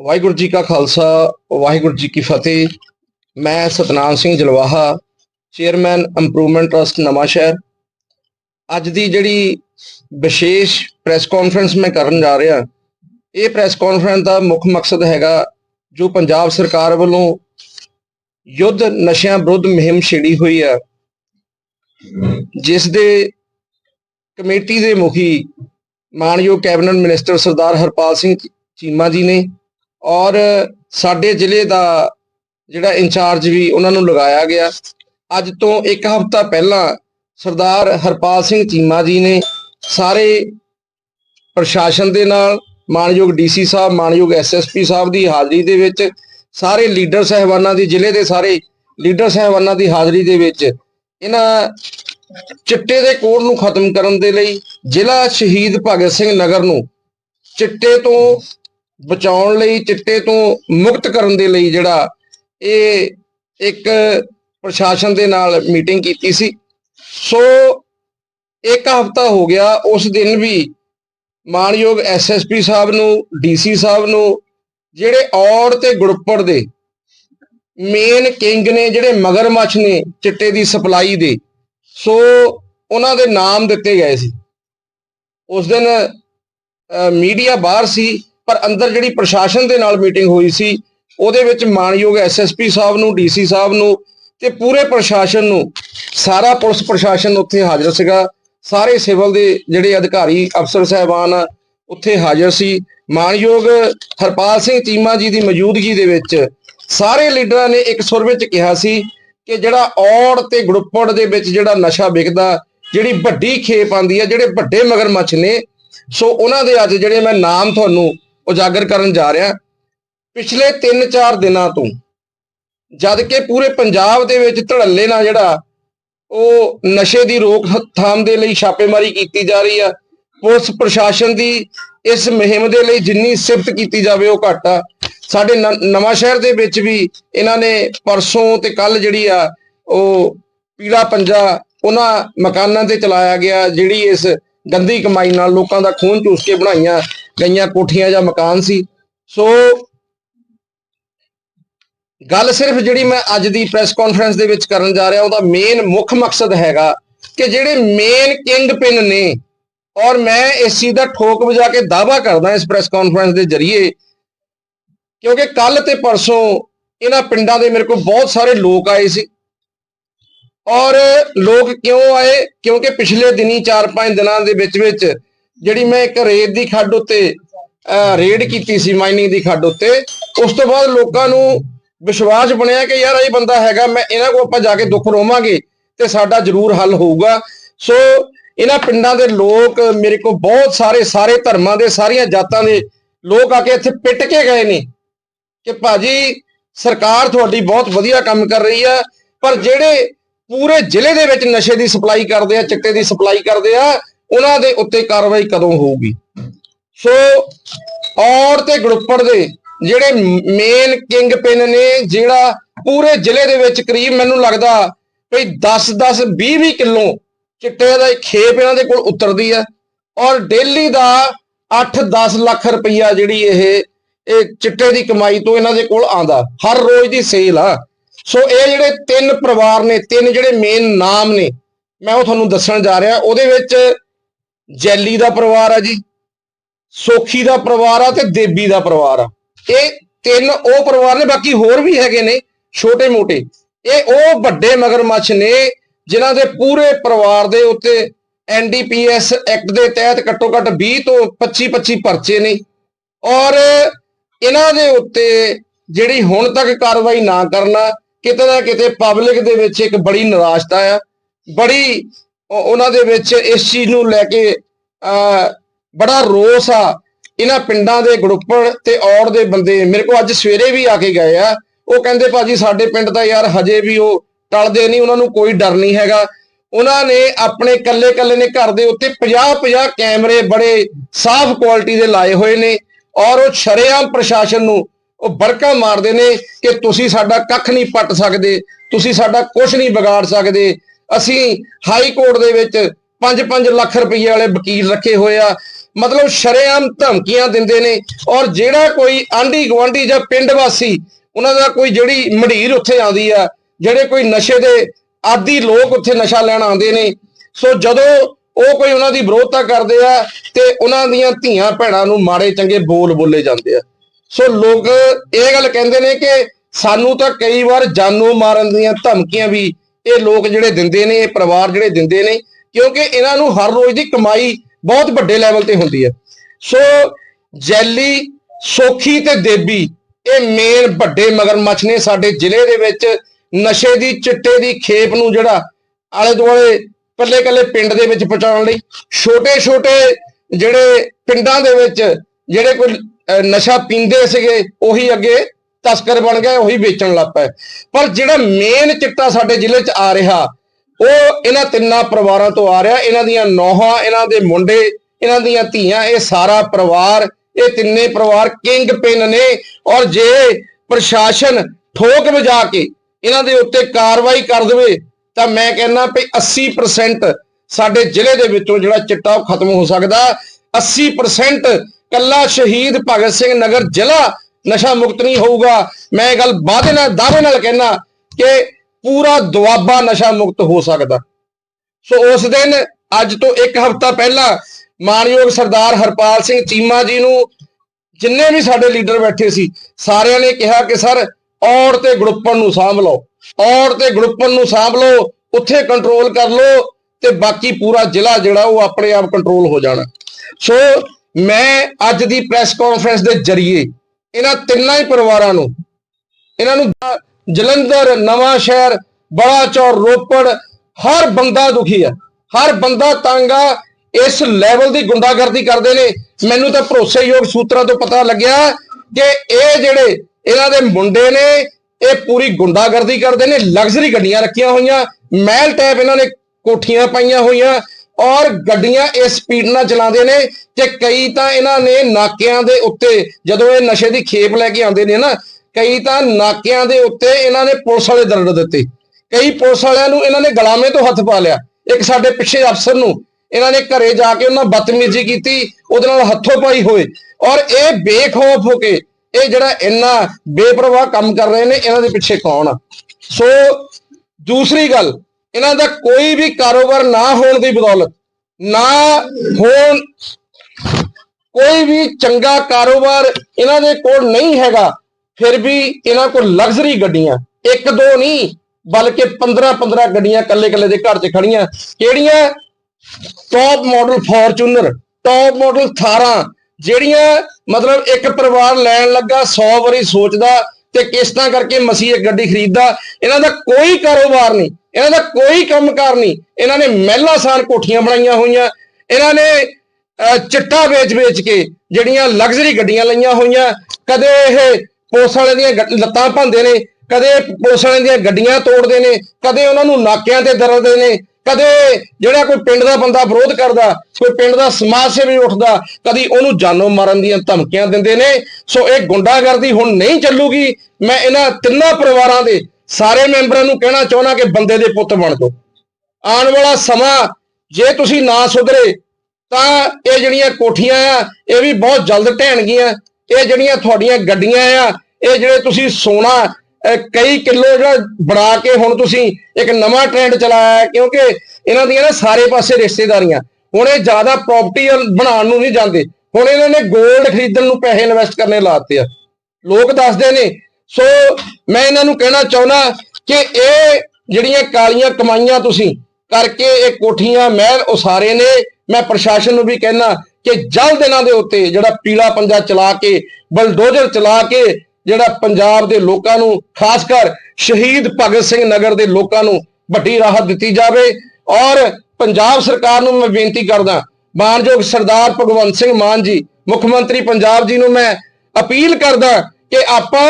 ਵਾਹਿਗੁਰੂ ਜੀ ਕਾ ਖਾਲਸਾ, ਵਾਹਿਗੁਰੂ ਜੀ ਕੀ ਫਤਿਹ। ਮੈਂ Satnam Singh Jalwaha, chairman improvement trust Nawanshahr ਅੱਜ ਦੀ ਜਿਹੜੀ ਵਿਸ਼ੇਸ਼ ਪ੍ਰੈਸ ਕਾਨਫਰੰਸ ਮੈਂ ਕਰਨ ਜਾ ਰਿਹਾ, ਇਹ ਪ੍ਰੈਸ ਕਾਨਫਰੰਸ ਦਾ ਮੁੱਖ ਮਕਸਦ ਹੈਗਾ ਜੋ ਪੰਜਾਬ ਸਰਕਾਰ ਵੱਲੋਂ ਯੁੱਧ ਨਸ਼ਿਆਂ ਵਿਰੁੱਧ ਮੁਹਿੰਮ ਛੇੜੀ ਹੋਈ ਹੈ, ਜਿਸ ਦੇ ਕਮੇਟੀ ਦੇ ਮੁਖੀ ਮਾਨਯੋਗ ਕੈਬਨਿਟ ਮਿਨਿਸਟਰ ਸਰਦਾਰ ਹਰਪਾਲ ਸਿੰਘ ਚੀਮਾ ਜੀ ਨੇ ਔਰ ਸਾਡੇ ਜ਼ਿਲ੍ਹੇ ਦਾ ਜਿਹੜਾ ਇੰਚਾਰਜ ਵੀ ਉਹਨਾਂ ਨੂੰ ਲਗਾਇਆ ਗਿਆ। ਅੱਜ ਤੋਂ ਇੱਕ ਹਫ਼ਤਾ ਪਹਿਲਾਂ ਸਰਦਾਰ ਹਰਪਾਲ ਸਿੰਘ ਚੀਮਾ ਜੀ ਨੇ ਸਾਰੇ ਪ੍ਰਸ਼ਾਸਨ ਦੇ ਨਾਲ, ਮਾਨਯੋਗ ਡੀਸੀ ਸਾਹਿਬ, ਮਾਨਯੋਗ ਐਸਐਸਪੀ ਸਾਹਿਬ ਦੀ ਹਾਜ਼ਰੀ ਦੇ ਵਿੱਚ, ਸਾਰੇ ਲੀਡਰ ਸਹਿਬਾਨਾਂ ਦੀ, ਜ਼ਿਲ੍ਹੇ ਦੇ ਸਾਰੇ ਲੀਡਰ ਸਹਿਬਾਨਾਂ ਦੀ ਹਾਜ਼ਰੀ ਦੇ ਵਿੱਚ ਇਹਨਾਂ ਚਿੱਟੇ ਦੇ ਕੋੜ ਨੂੰ ਖਤਮ ਕਰਨ ਦੇ ਲਈ ਜ਼ਿਲ੍ਹਾ ਸ਼ਹੀਦ ਭਗਤ ਸਿੰਘ ਨਗਰ ਨੂੰ ਚਿੱਟੇ ਤੋਂ ਬਚਾਉਣ ਲਈ, ਚਿੱਟੇ ਤੋਂ ਮੁਕਤ ਕਰਨ ਦੇ ਲਈ ਜਿਹੜਾ ਇਹ ਇੱਕ ਪ੍ਰਸ਼ਾਸਨ ਦੇ ਨਾਲ ਮੀਟਿੰਗ ਕੀਤੀ ਸੀ। ਸੋ ਇੱਕ ਹਫ਼ਤਾ ਹੋ ਗਿਆ, ਉਸ ਦਿਨ ਵੀ ਮਾਨਯੋਗ ਐਸਐਸਪੀ ਸਾਹਿਬ ਨੂੰ ਡੀਸੀ ਸਾਹਿਬ ਨੂੰ, ਜਿਹੜੇ ਔੜ ਤੇ ਗੁਰਪੜ ਦੇ ਮੇਨ ਕਿੰਗ ਨੇ, ਜਿਹੜੇ ਮਗਰਮੱਛ ਨੇ ਚਿੱਟੇ ਦੀ ਸਪਲਾਈ ਦੇ, ਸੋ ਉਹਨਾਂ ਦੇ ਨਾਮ ਦਿੱਤੇ ਗਏ ਸੀ। ਉਸ ਦਿਨ ਮੀਡੀਆ ਬਾਹਰ ਸੀ ਪਰ ਅੰਦਰ ਜਿਹੜੀ ਪ੍ਰਸ਼ਾਸਨ ਦੇ ਨਾਲ ਮੀਟਿੰਗ ਹੋਈ ਸੀ, ਉਹਦੇ ਵਿੱਚ ਮਾਨਯੋਗ ਐਸਐਸਪੀ ਸਾਹਿਬ ਨੂੰ ਡੀਸੀ ਸਾਹਿਬ ਨੂੰ ਤੇ ਪੂਰੇ ਪ੍ਰਸ਼ਾਸਨ ਨੂੰ, ਸਾਰਾ ਪੁਲਿਸ ਪ੍ਰਸ਼ਾਸਨ ਉੱਥੇ ਹਾਜ਼ਰ ਸੀਗਾ। ਸਾਰੇ ਸਿਵਲ ਦੇ ਜਿਹੜੇ ਅਧਿਕਾਰੀ, ਅਫਸਰ ਸਹਿਬਾਨ ਉੱਥੇ ਹਾਜ਼ਰ ਸੀ। ਮਾਨਯੋਗ ਹਰਪਾਲ ਸਿੰਘ ਚੀਮਾ ਜੀ ਦੀ ਮੌਜੂਦਗੀ ਦੇ ਵਿੱਚ ਸਾਰੇ ਲੀਡਰਾਂ ਨੇ ਇੱਕ ਸੁਰ ਵਿੱਚ ਕਿਹਾ ਸੀ ਕਿ ਜਿਹੜਾ ਔੜ ਤੇ ਗੜੁੱਪੜ ਦੇ ਵਿੱਚ ਜਿਹੜਾ ਨਸ਼ਾ ਵਿਕਦਾ, ਜਿਹੜੀ ਵੱਡੀ ਖੇਪ ਆਂਦੀ ਹੈ, ਜਿਹੜੇ ਵੱਡੇ ਮਗਰਮੱਛ ਨੇ, ਸੋ ਉਹਨਾਂ ਦੇ ਅੱਜ ਜਿਹੜੇ ਮੈਂ ਨਾਮ ਤੁਹਾਨੂੰ ਉਜਾਗਰ ਕਰਨ ਜਾ ਰਿਹਾ। ਪਿਛਲੇ 3-4 ਦਿਨਾਂ ਤੋਂ ਜਦ ਕਿ ਪੂਰੇ ਪੰਜਾਬ ਦੇ ਵਿੱਚ ਧੜੱਲੇ ਨਾਲ ਜਿਹੜਾ ਉਹ ਨਸ਼ੇ ਦੀ ਰੋਕਥਾਮ ਦੇ ਲਈ ਛਾਪੇਮਾਰੀ ਕੀਤੀ ਜਾ ਰਹੀ ਆ। ਪੁਲਿਸ ਪ੍ਰਸ਼ਾਸਨ ਦੀ ਇਸ ਮੁਹਿੰਮ ਦੇ ਲਈ ਜਿੰਨੀ ਸਿਫਤ ਕੀਤੀ ਜਾਵੇ ਉਹ ਘੱਟ ਆ। ਸਾਡੇ ਨ- ਨਵਾਂ ਸ਼ਹਿਰ ਦੇ ਵਿੱਚ ਵੀ ਇਹਨਾਂ ਨੇ ਪਰਸੋਂ ਤੇ ਕੱਲ ਜਿਹੜੀ ਆ ਉਹ ਪੀਲਾ ਪੰਜਾ ਉਹਨਾਂ ਮਕਾਨਾਂ ਤੇ ਚਲਾਇਆ ਗਿਆ, ਜਿਹੜੀ ਇਸ ਗੰਦੀ ਕਮਾਈ ਨਾਲ ਲੋਕਾਂ ਦਾ ਖੂਨ ਚੂਸ ਕੇ ਬਣਾਈਆਂ। ਗਈਆਂ ਕੋਠੀਆਂ ਜਾਂ ਮਕਾਨ ਸੀ। ਸੋ ਗੱਲ ਸਿਰਫ ਜਿਹੜੀ ਮੈਂ ਅੱਜ ਦੀ ਪ੍ਰੈਸ ਕਾਨਫਰੰਸ ਦੇ ਵਿੱਚ ਕਰਨ ਜਾ ਰਿਹਾ, ਉਹਦਾ ਮੇਨ ਮੁੱਖ ਮਕਸਦ ਹੈਗਾ ਕਿ ਜਿਹੜੇ ਮੇਨ ਕਿੰਗ ਪਿੰਨ ਨੇ, ਔਰ ਮੈਂ ਇਸ ਚੀਜ਼ ਦਾ ਠੋਕ ਵਜਾ ਕੇ ਦਾਅਵਾ ਕਰਦਾ ਇਸ ਪ੍ਰੈਸ ਕਾਨਫਰੰਸ ਦੇ ਜ਼ਰੀਏ, ਕਿਉਂਕਿ ਕੱਲ ਤੇ ਪਰਸੋਂ ਇਹਨਾਂ ਪਿੰਡਾਂ ਦੇ ਮੇਰੇ ਕੋਲ ਬਹੁਤ ਸਾਰੇ ਲੋਕ ਆਏ ਸੀ। ਔਰ ਲੋਕ ਕਿਉਂ ਆਏ? ਕਿਉਂਕਿ ਪਿਛਲੇ ਦਿਨੀ 4-5 ਦਿਨਾਂ ਦੇ ਵਿੱਚ ਵਿੱਚ ਜਿਹੜੀ ਮੈਂ ਇੱਕ ਰੇਤ ਦੀ ਖੱਡ ਉੱਤੇ ਅਹ, ਰੇਡ ਕੀਤੀ ਸੀ ਮਾਈਨਿੰਗ ਦੀ ਖੱਡ ਉੱਤੇ ਉਸ ਤੋਂ ਬਾਅਦ ਲੋਕਾਂ ਨੂੰ ਵਿਸ਼ਵਾਸ ਬਣਿਆ ਕਿ ਯਾਰ ਇਹ ਬੰਦਾ ਹੈਗਾ ਮੈਂ ਇਹਨਾਂ ਕੋਲ ਆਪਾਂ ਜਾ ਕੇ ਦੁੱਖ ਰੋਵਾਂਗੇ ਤੇ ਸਾਡਾ ਜ਼ਰੂਰ ਹੱਲ ਹੋਊਗਾ। ਸੋ ਇਹਨਾਂ ਪਿੰਡਾਂ ਦੇ ਲੋਕ ਮੇਰੇ ਕੋਲ ਬਹੁਤ ਸਾਰੇ ਸਾਰੇ ਧਰਮਾਂ ਦੇ ਸਾਰੀਆਂ ਜਾਤਾਂ ਦੇ ਲੋਕ ਆ ਕੇ ਇੱਥੇ ਪਿੱਟ ਕੇ ਗਏ ਨੇ ਕਿ ਭਾਜੀ ਸਰਕਾਰ ਤੁਹਾਡੀ ਬਹੁਤ ਵਧੀਆ ਕੰਮ ਕਰ ਰਹੀ ਆ ਪਰ ਜਿਹੜੇ ਪੂਰੇ ਜ਼ਿਲ੍ਹੇ ਦੇ ਵਿੱਚ ਨਸ਼ੇ ਦੀ ਸਪਲਾਈ ਕਰਦੇ ਆ ਚਿੱਟੇ ਦੀ ਸਪਲਾਈ ਕਰਦੇ ਆ ਉਹਨਾਂ ਦੇ ਉੱਤੇ ਕਾਰਵਾਈ ਕਦੋਂ ਹੋਊਗੀ? ਸੋ ਔਰ ਤੇ ਗੜੁੱਪੜ ਦੇ ਜਿਹੜੇ ਮੇਨ ਕਿੰਗ ਪਿੰਨ ਨੇ, ਜਿਹੜਾ ਪੂਰੇ ਜ਼ਿਲ੍ਹੇ ਦੇ ਵਿੱਚ ਕਰੀਬ ਮੈਨੂੰ ਲੱਗਦਾ ਵੀ 10 10 20 20 ਕਿਲੋ ਚਿੱਟੇ ਦਾ ਖੇਪ ਇਹਨਾਂ ਦੇ ਕੋਲ ਉਤਰਦੀ ਹੈ ਔਰ ਡੇਲੀ ਦਾ 8 10 ਲੱਖ ਰੁਪਈਆ ਜਿਹੜੀ ਇਹ ਇਹ ਚਿੱਟੇ ਦੀ ਕਮਾਈ ਤੋਂ ਇਹਨਾਂ ਦੇ ਕੋਲ ਆਂਦਾ ਹਰ ਰੋਜ਼ ਦੀ ਸੇਲ ਆ। ਸੋ ਇਹ ਜਿਹੜੇ ਤਿੰਨ ਪਰਿਵਾਰ ਨੇ, ਤਿੰਨ ਜਿਹੜੇ ਮੇਨ ਨਾਮ ਨੇ, ਮੈਂ ਉਹ ਤੁਹਾਨੂੰ ਦੱਸਣ ਜਾ ਰਿਹਾ। ਉਹਦੇ ਵਿੱਚ ਜੈਲੀ ਦਾ ਪਰਿਵਾਰ ਆ ਜੀ, ਸੋਖੀ ਦਾ ਪਰਿਵਾਰ ਆ ਤੇ ਦੇਬੀ ਦਾ ਪਰਿਵਾਰ ਆ। ਇਹ ਤਿੰਨ ਉਹ ਪਰਿਵਾਰ ਨੇ, ਬਾਕੀ ਹੋਰ ਵੀ ਹੈਗੇ ਨੇ, ਛੋਟੇ ਮੋਟੇ। ਇਹ ਉਹ ਵੱਡੇ ਮਗਰਮੱਛ ਨੇ ਜਿਨ੍ਹਾਂ ਦੇ ਪੂਰੇ ਪਰਿਵਾਰ ਦੇ ਉੱਤੇ ਐਨਡੀਪੀਐਸ ਐਕਟ ਦੇ ਤਹਿਤ ਘੱਟੋ ਘੱਟ 20 ਤੋਂ 25 25 ਪਰਚੇ ਨੇ। ਔਰ ਇਹਨਾਂ ਦੇ ਉੱਤੇ ਜਿਹੜੀ ਹੁਣ ਤੱਕ ਕਾਰਵਾਈ ਨਾ ਕਰਨਾ, ਕਿਤੇ ਨਾ ਕਿਤੇ ਪਬਲਿਕ ਦੇ ਵਿੱਚ ਇੱਕ ਬੜੀ ਨਿਰਾਸ਼ਤਾ ਆ, ਬੜੀ ਉਹਨਾਂ ਦੇ ਵਿੱਚ ਇਸ ਚੀਜ਼ ਨੂੰ ਲੈ ਕੇ ਅਹ, ਬੜਾ ਰੋਸ ਆ। ਇਹਨਾਂ ਪਿੰਡਾਂ ਦੇ ਗੜੁੱਪੜ ਤੇ ਔੜ ਦੇ ਬੰਦੇ ਮੇਰੇ ਕੋਲ ਅੱਜ ਸਵੇਰੇ ਵੀ ਆ ਕੇ ਗਏ ਆ। ਉਹ ਕਹਿੰਦੇ ਭਾਜੀ ਸਾਡੇ ਪਿੰਡ ਦਾ ਯਾਰ ਹਜੇ ਵੀ ਉਹ ਟਲਦੇ ਨਹੀਂ ਉਹਨਾਂ ਨੂੰ ਕੋਈ ਡਰ ਨਹੀਂ ਹੈਗਾ। ਉਹਨਾਂ ਨੇ ਆਪਣੇ ਕੱਲੇ ਕੱਲੇ ਨੇ ਘਰ ਦੇ ਉੱਤੇ 50 50 ਕੈਮਰੇ ਬੜੇ ਸਾਫ਼ ਕੁਆਲਿਟੀ ਦੇ ਲਾਏ ਹੋਏ ਨੇ ਔਰ ਉਹ ਸ਼ਰੇਆਮ ਪ੍ਰਸ਼ਾਸਨ ਨੂੰ ਉਹ ਬਰਕਾ ਮਾਰਦੇ ਨੇ ਕਿ ਤੁਸੀਂ ਸਾਡਾ ਕੱਖ ਨਹੀਂ ਪੱਟ ਸਕਦੇ ਤੁਸੀਂ ਸਾਡਾ ਕੁਝ ਨਹੀਂ ਵਿਗਾੜ ਸਕਦੇ। ਅਸੀਂ ਹਾਈ ਕੋਰਟ ਦੇ ਵਿੱਚ 5-5 ਲੱਖ ਰੁਪਏ ਵਾਲੇ ਵਕੀਲ ਰੱਖੇ ਹੋਏ ਆ। ਮਤਲਬ ਸ਼ਰੇਆਮ ਧਮਕੀਆਂ ਦਿੰਦੇ ਨੇ ਔਰ ਜਿਹੜਾ ਕੋਈ ਆਂਢੀ ਗੁਆਂਢੀ ਜਾਂ ਪਿੰਡ ਵਾਸੀ, ਉਹਨਾਂ ਦਾ ਕੋਈ ਜਿਹੜੀ ਮਢੀਰ ਉੱਥੇ ਆਉਂਦੀ ਆ, ਜਿਹੜੇ ਕੋਈ ਨਸ਼ੇ ਦੇ ਆਦੀ ਲੋਕ ਉੱਥੇ ਨਸ਼ਾ ਲੈਣ ਆਉਂਦੇ ਨੇ। ਸੋ ਜਦੋਂ ਉਹ ਕੋਈ ਉਹਨਾਂ ਦੀ ਵਿਰੋਧਤਾ ਕਰਦੇ ਆ ਤੇ ਉਹਨਾਂ ਦੀਆਂ ਧੀਆਂ ਭੈਣਾਂ ਨੂੰ ਮਾੜੇ ਚੰਗੇ ਬੋਲ ਬੋਲੇ ਜਾਂਦੇ ਆ। ਸੋ ਲੋਕ ਇਹ ਗੱਲ ਕਹਿੰਦੇ ਨੇ ਕਿ ਸਾਨੂੰ ਤਾਂ ਕਈ ਵਾਰ ਜਾਨੋਂ ਮਾਰਨ ਦੀਆਂ ਧਮਕੀਆਂ ਵੀ ਇਹ ਲੋਕ ਜਿਹੜੇ ਦਿੰਦੇ ਨੇ, ਇਹ ਪਰਿਵਾਰ ਜਿਹੜੇ ਦਿੰਦੇ ਨੇ, ਕਿਉਂਕਿ ਇਹਨਾਂ ਨੂੰ ਹਰ ਰੋਜ਼ ਦੀ ਕਮਾਈ ਬਹੁਤ ਵੱਡੇ ਲੈਵਲ ਤੇ ਹੁੰਦੀ ਹੈ। ਸੋ ਜੈਲੀ, ਸੋਖੀ ਤੇ ਦੇਬੀ ਇਹ ਮੇਨ ਵੱਡੇ ਮਗਰਮੱਛ ਨੇ ਸਾਡੇ ਜ਼ਿਲ੍ਹੇ ਦੇ ਵਿੱਚ। ਨਸ਼ੇ ਦੀ, ਚਿੱਟੇ ਦੀ ਖੇਪ ਨੂੰ ਜਿਹੜਾ ਆਲੇ ਦੁਆਲੇ, ਪੱਲੇ ਕੱਲੇ ਪਿੰਡ ਦੇ ਵਿੱਚ ਪਹੁੰਚਾਉਣ ਲਈ ਛੋਟੇ ਛੋਟੇ ਜਿਹੜੇ ਪਿੰਡਾਂ ਦੇ ਵਿੱਚ ਜਿਹੜੇ ਕੋਈ ਨਸ਼ਾ ਪੀਂਦੇ ਸੀਗੇ, ਉਹੀ ਅੱਗੇ ਤਸਕਰ ਬਣ ਗਏ ਉਹੀ ਵੇਚਣ ਲੱਗ ਪਏ। ਪਰ ਜਿਹੜਾ ਮੇਨ ਚਿੱਟਾ ਸਾਡੇ ਜ਼ਿਲ੍ਹੇ 'ਚ ਆ ਰਿਹਾ, ਉਹ ਇਹਨਾਂ ਤਿੰਨਾਂ ਪਰਿਵਾਰਾਂ ਤੋਂ ਆ ਰਿਹਾ। ਇਹਨਾਂ ਦੀਆਂ ਨੌਹਾਂ, ਇਹਨਾਂ ਦੇ ਮੁੰਡੇ, ਇਹਨਾਂ ਦੀਆਂ ਧੀਆਂ, ਇਹ ਸਾਰਾ ਪਰਿਵਾਰ, ਇਹ ਤਿੰਨੇ ਪਰਿਵਾਰ ਕਿੰਗ ਪਿਨ ਨੇ। ਔਰ ਜੇ ਪ੍ਰਸ਼ਾਸਨ ਠੋਕ ਵਜਾ ਕੇ ਇਹਨਾਂ ਦੇ ਉੱਤੇ ਕਾਰਵਾਈ ਕਰ ਦੇਵੇ, ਤਾਂ ਮੈਂ ਕਹਿੰਦਾ ਵੀ 80% ਸਾਡੇ ਜ਼ਿਲ੍ਹੇ ਦੇ ਵਿੱਚੋਂ ਜਿਹੜਾ ਚਿੱਟਾ ਉਹ ਖਤਮ ਹੋ ਸਕਦਾ। 80% ਕੱਲਾ ਸ਼ਹੀਦ ਭਗਤ ਸਿੰਘ ਨਗਰ ਜ਼ਿਲ੍ਹਾ ਨਸ਼ਾ ਮੁਕਤ ਨਹੀਂ ਹੋਊਗਾ। ਮੈਂ ਇਹ ਗੱਲ ਵਾਅਦੇ ਨਾਲ, ਦਾਅਵੇ ਨਾਲ ਕਹਿਣਾ ਕਿ ਪੂਰਾ ਦੁਆਬਾ ਨਸ਼ਾ ਮੁਕਤ ਹੋ ਸਕਦਾ। ਸੋ ਉਸ ਦਿਨ, ਅੱਜ ਤੋਂ ਇੱਕ ਹਫ਼ਤਾ ਪਹਿਲਾਂ, ਮਾਨਯੋਗ ਸਰਦਾਰ ਹਰਪਾਲ ਸਿੰਘ ਚੀਮਾ ਜੀ ਨੂੰ ਜਿੰਨੇ ਵੀ ਸਾਡੇ ਲੀਡਰ ਬੈਠੇ ਸੀ, ਸਾਰਿਆਂ ਨੇ ਕਿਹਾ ਕਿ ਸਰ ਔਰ ਤੇ ਗੜੁੱਪਣ ਨੂੰ ਸਾਂਭ ਲਓ। ਔੜ ਤੇ ਗੜੁੱਪਣ ਨੂੰ ਸਾਂਭ ਲਓ, ਉੱਥੇ ਕੰਟਰੋਲ ਕਰ ਲਓ ਤੇ ਬਾਕੀ ਪੂਰਾ ਜ਼ਿਲ੍ਹਾ ਜਿਹੜਾ ਉਹ ਆਪਣੇ ਆਪ ਕੰਟਰੋਲ ਹੋ ਜਾਣਾ। ਸੋ ਮੈਂ ਅੱਜ ਦੀ ਪ੍ਰੈਸ ਕਾਨਫਰੰਸ ਦੇ ਜ਼ਰੀਏ ਇਹਨਾਂ ਤਿੰਨਾਂ ਹੀ ਪਰਿਵਾਰਾਂ ਨੂੰ, ਇਹਨਾਂ ਨੂੰ ਜਲੰਧਰ, ਨਵਾਂ ਸ਼ਹਿਰ, ਬੜਾ ਚੌਰ, ਰੋਪੜ, ਹਰ ਬੰਦਾ ਦੁਖੀ ਆ। ਹਰ ਬੰਦਾ ਤੰਗ ਇਸ ਲੈਵਲ ਦੀ ਗੁੰਡਾਗਰਦੀ ਕਰਦੇ ਨੇ। ਮੈਨੂੰ ਤਾਂ ਭਰੋਸੇਯੋਗ ਸੂਤਰਾਂ ਤੋਂ ਪਤਾ ਲੱਗਿਆ ਕਿ ਇਹ ਜਿਹੜੇ ਇਹਨਾਂ ਦੇ ਮੁੰਡੇ ਨੇ, ਇਹ ਪੂਰੀ ਗੁੰਡਾਗਰਦੀ ਕਰਦੇ ਨੇ। ਲਗਜ਼ਰੀ ਗੱਡੀਆਂ ਰੱਖੀਆਂ ਹੋਈਆਂ ਮਹਿਲ ਟੈਪ ਇਹਨਾਂ ਨੇ ਕੋਠੀਆਂ ਪਾਈਆਂ ਹੋਈਆਂ ਔਰ ਗੱਡੀਆਂ ਇਸ ਸਪੀਡ ਨਾਲ ਚਲਾਉਂਦੇ ਨੇ ਕਿ ਕਈ ਤਾਂ ਇਹਨਾਂ ਨੇ ਨਾਕਿਆਂ ਦੇ ਉੱਤੇ, ਜਦੋਂ ਇਹ ਨਸ਼ੇ ਦੀ ਖੇਪ ਲੈ ਕੇ ਆਉਂਦੇ ਨੇ ਨਾ, ਕਈ ਤਾਂ ਨਾਕਿਆਂ ਦੇ ਉੱਤੇ ਇਹਨਾਂ ਨੇ ਪੁਲਿਸ ਵਾਲੇ ਦਰੜ ਦਿੱਤੇ। ਕਈ ਪੁਲਿਸ ਵਾਲਿਆਂ ਨੂੰ ਇਹਨਾਂ ਨੇ ਗੁਲਾਮੇ ਤੋਂ ਹੱਥ ਪਾ ਲਿਆ। ਇੱਕ ਸਾਡੇ ਪਿੱਛੇ ਅਫਸਰ ਨੂੰ, ਇਹਨਾਂ ਨੇ ਘਰੇ ਜਾ ਕੇ ਉਹਨਾਂ ਬਦਤਮੀਜ਼ੀ ਕੀਤੀ, ਉਹਦੇ ਨਾਲ ਹੱਥੋਂ ਪਾਈ ਹੋਏ। ਔਰ ਇਹ ਬੇਖੌਫ ਹੋ ਕੇ, ਇਹ ਜਿਹੜਾ ਇੰਨਾ ਬੇਪਰਵਾਹ ਕੰਮ ਕਰ ਰਹੇ ਨੇ, ਇਹਨਾਂ ਦੇ ਪਿੱਛੇ ਕੌਣ ਆ? ਸੋ ਦੂਸਰੀ ਗੱਲ ਇਹਨਾਂ ਦਾ ਕੋਈ ਵੀ ਕਾਰੋਬਾਰ ਨਾ ਹੋਣ ਦੀ ਬਦੌਲਤ, ਨਾ ਹੋਣ, ਕੋਈ ਵੀ ਚੰਗਾ ਕਾਰੋਬਾਰ ਇਹਨਾਂ ਦੇ ਕੋਲ ਨਹੀਂ ਹੈਗਾ, ਫਿਰ ਵੀ ਇਹਨਾਂ ਕੋਲ ਲਗਜ਼ਰੀ ਗੱਡੀਆਂ, ਇੱਕ ਦੋ ਨਹੀਂ, ਬਲਕਿ 15 15 ਗੱਡੀਆਂ ਕੱਲੇ ਕੱਲੇ ਦੇ ਘਰ 'ਚ ਖੜੀਆਂ ਕਿਹੜੀਆਂ? Top model Fortuner top model 18 ਜਿਹੜੀਆਂ ਮਤਲਬ ਇੱਕ ਪਰਿਵਾਰ ਲੈਣ ਲੱਗਾ 100 ਵਾਰੀ ਸੋਚਦਾ ਤੇ ਕਿਸ਼ਤਾਂ ਕਰਕੇ ਮਸੀਹ ਇੱਕ ਗੱਡੀ ਖਰੀਦਦਾ, ਇਹਨਾਂ ਦਾ ਕੋਈ ਕਾਰੋਬਾਰ ਨਹੀਂ। ਇਹਨਾਂ ਦਾ ਕੋਈ ਕੰਮਕਾਰ ਨਹੀਂ। ਇਹਨਾਂ ਨੇ ਮਹਿਲਾ ਸਾਨ ਕੋਠੀਆਂ ਬਣਾਈਆਂ ਹੋਈਆਂ। ਇਹਨਾਂ ਨੇ ਅਹ, ਚਿੱਟਾ ਵੇਚ-ਵੇਚ ਕੇ ਜਿਹੜੀਆਂ ਲਗਜ਼ਰੀ ਗੱਡੀਆਂ ਲਈਆਂ ਹੋਈਆਂ ਕਦੇ ਇਹ ਪੁਲਿਸ ਵਾਲੇ ਦੀਆਂ ਲੱਤਾਂ ਭੰਦੇ ਨੇ ਕਦੇ ਪੁਲਿਸ ਵਾਲੇ ਦੀਆਂ ਗੱਡੀਆਂ ਤੋੜਦੇ ਨੇ ਕਦੇ ਉਹਨਾਂ ਨੂੰ ਨਾਕਿਆਂ ਤੇ ਦਰਦੇ ਨੇ ਕਦੇ ਜਿਹੜਾ ਕੋਈ ਪਿੰਡ ਦਾ ਬੰਦਾ ਵਿਰੋਧ ਕਰਦਾ ਕੋਈ ਪਿੰਡ ਦਾ ਸਮਾਜ ਸੇਵੀ ਉੱਠਦਾ ਕਦੀ ਉਹਨੂੰ ਜਾਨੋਂ ਮਾਰਨ ਦੀਆਂ ਧਮਕੀਆਂ ਦਿੰਦੇ ਨੇ। ਸੋ ਇਹ ਗੁੰਡਾਗਰਦੀ ਹੁਣ ਨਹੀਂ ਚੱਲੂਗੀ। ਮੈਂ ਇਹਨਾਂ ਤਿੰਨਾਂ ਪਰਿਵਾਰਾਂ ਦੇ ਸਾਰੇ ਮੈਂਬਰਾਂ ਨੂੰ ਕਹਿਣਾ ਚਾਹੁੰਦਾ ਕਿ ਬੰਦੇ ਦੇ ਪੁੱਤ ਬਣ ਜਾਓ। ਆਉਣ ਵਾਲਾ ਸਮਾਂ ਜੇ ਤੁਸੀਂ ਨਾ ਸੁਧਰੇ, ਤਾਂ ਇਹ ਜਿਹੜੀਆਂ ਕੋਠੀਆਂ ਆ, ਇਹ ਵੀ ਬਹੁਤ ਜਲਦ ਢਹਿਣਗੀਆਂ ਇਹ ਜਿਹੜੀਆਂ ਤੁਹਾਡੀਆਂ ਗੱਡੀਆਂ ਆ, ਇਹ ਜਿਹੜੇ ਤੁਸੀਂ ਸੋਨਾ ਕਈ ਕਿਲੋ ਜਿਹੜਾ ਬਣਾ ਕੇ ਹੁਣ ਤੁਸੀਂ ਇੱਕ ਨਵਾਂ ਟ੍ਰੈਂਡ ਚਲਾਇਆ ਕਿਉਂਕਿ ਇਹਨਾਂ ਦੀਆਂ ਨਾ ਸਾਰੇ ਪਾਸੇ ਰਿਸ਼ਤੇਦਾਰੀਆਂ। ਹੁਣ ਇਹ ਜ਼ਿਆਦਾ ਪ੍ਰਾਪਰਟੀ ਬਣਾਉਣ ਨੂੰ ਨਹੀਂ ਜਾਂਦੇ। ਹੁਣ ਇਹਨਾਂ ਨੇ 골ਡ ਖਰੀਦਣ ਨੂੰ ਪੈਸੇ ਇਨਵੈਸਟ ਕਰਨੇ ਲਾਤੇ ਆ। ਲੋਕ ਦੱਸਦੇ ਨੇ ਸੋ ਮੈਂ ਇਹਨਾਂ ਨੂੰ ਕਹਿਣਾ ਚਾਹੁੰਦਾ ਕਿ ਇਹ ਜਿਹੜੀਆਂ ਕਾਲੀਆਂ ਕਮਾਈਆਂ ਤੁਸੀਂ ਕਰਕੇ ਇਹ ਕੋਠੀਆਂ ਮਹਿਲ ਉਸਾਰੇ ਨੇ, ਮੈਂ ਪ੍ਰਸ਼ਾਸਨ ਨੂੰ ਵੀ ਕਹਿਣਾ ਕਿ ਜਲਦ ਇਹਨਾਂ ਦੇ ਉੱਤੇ ਜਿਹੜਾ ਪੀਲਾ ਪੰਜਾ ਚਲਾ ਕੇ, ਬਲਡੋਜ਼ਰ ਚਲਾ ਕੇ, ਜਿਹੜਾ ਪੰਜਾਬ ਦੇ ਲੋਕਾਂ ਨੂੰ, ਖਾਸ ਕਰ ਸ਼ਹੀਦ ਭਗਤ ਸਿੰਘ ਨਗਰ ਦੇ ਲੋਕਾਂ ਨੂੰ ਵੱਡੀ ਰਾਹਤ ਦਿੱਤੀ ਜਾਵੇ ਔਰ ਪੰਜਾਬ ਸਰਕਾਰ ਨੂੰ ਮੈਂ ਬੇਨਤੀ ਕਰਦਾ, ਮਾਨਯੋਗ ਸਰਦਾਰ ਭਗਵੰਤ ਸਿੰਘ ਮਾਨ ਜੀ, ਮੁੱਖ ਮੰਤਰੀ ਪੰਜਾਬ ਜੀ ਨੂੰ ਮੈਂ ਅਪੀਲ ਕਰਦਾ ਕਿ ਆਪਾਂ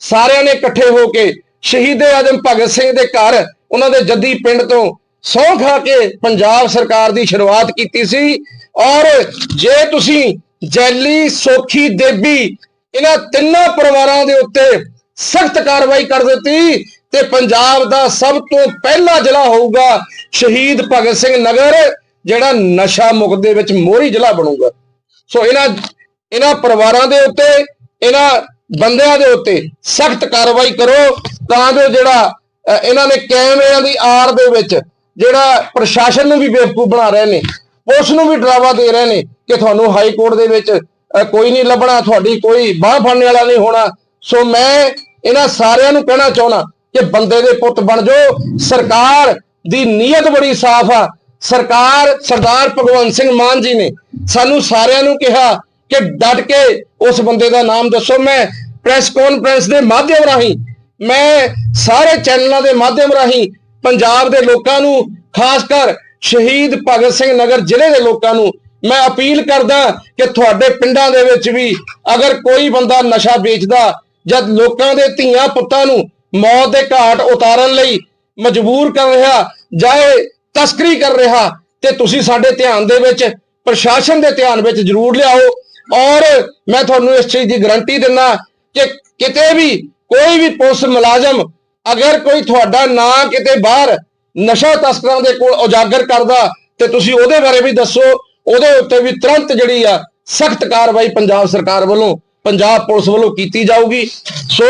ਸਾਰਿਆਂ ਨੇ ਇਕੱਠੇ ਹੋ ਕੇ ਸ਼ਹੀਦ ਆਜਮ ਭਗਤ ਸਿੰਘ ਦੇ ਘਰ, ਉਹਨਾਂ ਦੇ ਜੱਦੀ ਪਿੰਡ ਤੋਂ ਸਹੁੰ ਖਾ ਕੇ ਪੰਜਾਬ ਸਰਕਾਰ ਦੀ ਸ਼ੁਰੂਆਤ ਕੀਤੀ ਸੀ। ਔਰ ਜੇ ਤੁਸੀਂ ਜੈਲੀ, ਸੋਖੀ, ਦੇਬੀ ਇਹਨਾਂ ਤਿੰਨਾਂ ਪਰਿਵਾਰਾਂ ਦੇ ਉੱਤੇ ਸਖਤ ਕਾਰਵਾਈ ਕਰ ਦਿੱਤੀ, ਤੇ ਪੰਜਾਬ ਦਾ ਸਭ ਤੋਂ ਪਹਿਲਾ ਜ਼ਿਲ੍ਹਾ ਹੋਊਗਾ ਸ਼ਹੀਦ ਭਗਤ ਸਿੰਘ ਨਗਰ, ਜਿਹੜਾ ਨਸ਼ਾ ਮੁਕਤ ਦੇ ਵਿੱਚ ਮੋਹਰੀ ਜ਼ਿਲ੍ਹਾ ਬਣੂਗਾ। ਸੋ ਇਹਨਾਂ ਇਹਨਾਂ ਪਰਿਵਾਰਾਂ ਦੇ ਉੱਤੇ, ਇਹਨਾਂ ਬੰਦਿਆਂ ਦੇ ਉੱਤੇ ਸਖਤ ਕਾਰਵਾਈ ਕਰੋ, ਤਾਂ ਜੋ ਜਿਹੜਾ ਇਹਨਾਂ ਨੇ ਕੈਮਰਿਆਂ ਦੀ ਆੜ ਦੇ ਵਿੱਚ ਜਿਹੜਾ ਪ੍ਰਸ਼ਾਸਨ ਨੂੰ ਵੀ ਬੇਵਕੂਫ ਬਣਾ ਰਹੇ ਨੇ, ਪੁਲਿਸ ਨੂੰ ਵੀ ਡਰਾਵਾ ਦੇ ਰਹੇ ਨੇ ਕਿ ਤੁਹਾਨੂੰ ਹਾਈ ਕੋਰਟ ਦੇ ਵਿੱਚ ਕੋਈ ਨਹੀਂ ਲੱਭਣਾ, ਤੁਹਾਡੀ ਕੋਈ ਬਾਹ ਫੜਨ ਵਾਲਾ ਨਹੀਂ ਹੋਣਾ। ਸੋ ਮੈਂ ਇਹਨਾਂ ਸਾਰਿਆਂ ਨੂੰ ਕਹਿਣਾ ਚਾਹੁੰਦਾ ਕਿ ਬੰਦੇ ਦੇ ਪੁੱਤ ਬਣ ਜਾਓ। ਸਰਕਾਰ ਦੀ ਨੀਅਤ ਬੜੀ ਸਾਫ਼ ਆ। ਸਰਕਾਰ, ਸਰਦਾਰ ਭਗਵੰਤ ਸਿੰਘ ਮਾਨ ਜੀ ਨੇ ਸਾਨੂੰ ਸਾਰਿਆਂ ਨੂੰ ਕਿਹਾ ਕਿ ਡਟ ਕੇ ਉਸ ਬੰਦੇ ਦਾ ਨਾਮ ਦੱਸੋ। ਮੈਂ ਪ੍ਰੈਸ ਕਾਨਫਰੰਸ ਦੇ ਮਾਧਿਅਮ ਰਾਹੀਂ, ਮੈਂ ਸਾਰੇ ਚੈਨਲਾਂ ਦੇ ਮਾਧਿਅਮ ਰਾਹੀਂ ਪੰਜਾਬ ਦੇ ਲੋਕਾਂ ਨੂੰ, ਖਾਸ ਕਰ ਸ਼ਹੀਦ ਭਗਤ ਸਿੰਘ ਨਗਰ ਜ਼ਿਲ੍ਹੇ ਦੇ ਲੋਕਾਂ ਨੂੰ ਮੈਂ ਅਪੀਲ ਕਰਦਾ ਕਿ ਤੁਹਾਡੇ ਪਿੰਡਾਂ ਦੇ ਵਿੱਚ ਵੀ ਅਗਰ ਕੋਈ ਬੰਦਾ ਨਸ਼ਾ ਵੇਚਦਾ ਜਦ ਲੋਕਾਂ ਦੇ ਧੀਆਂ ਪੁੱਤਾਂ ਨੂੰ ਮੌਤ ਦੇ ਘਾਟ ਉਤਾਰਨ ਲਈ ਮਜਬੂਰ ਕਰ ਰਿਹਾ ਜਾਏ ਤਸਕਰੀ ਕਰ ਰਿਹਾ, ਤੇ ਤੁਸੀਂ ਸਾਡੇ ਧਿਆਨ ਦੇ ਵਿੱਚ, ਪ੍ਰਸ਼ਾਸਨ ਦੇ ਧਿਆਨ ਵਿੱਚ ਜ਼ਰੂਰ ਲਿਆਓ। ਔਰ ਮੈਂ ਤੁਹਾਨੂੰ ਇਸ ਚੀਜ਼ ਦੀ ਗਾਰੰਟੀ ਦਿੰਦਾ ਕਿ ਕਿਤੇ ਵੀ ਕੋਈ ਵੀ ਪੁਲਿਸ ਮੁਲਾਜ਼ਮ ਅਗਰ ਕੋਈ ਤੁਹਾਡਾ ਨਾਂ ਕਿਤੇ ਬਾਹਰ ਨਸ਼ਾ ਤਸਕਰਾਂ ਦੇ ਕੋਲ ਉਜਾਗਰ ਕਰਦਾ ਤੇ ਤੁਸੀਂ ਉਹਦੇ ਬਾਰੇ ਵੀ ਦੱਸੋ, ਉਹਦੇ ਉੱਤੇ ਵੀ ਤੁਰੰਤ ਜਿਹੜੀ ਆ ਸਖਤ ਕਾਰਵਾਈ ਪੰਜਾਬ ਸਰਕਾਰ ਵੱਲੋਂ, ਪੰਜਾਬ ਪੁਲਿਸ ਵੱਲੋਂ ਕੀਤੀ ਜਾਊਗੀ। ਸੋ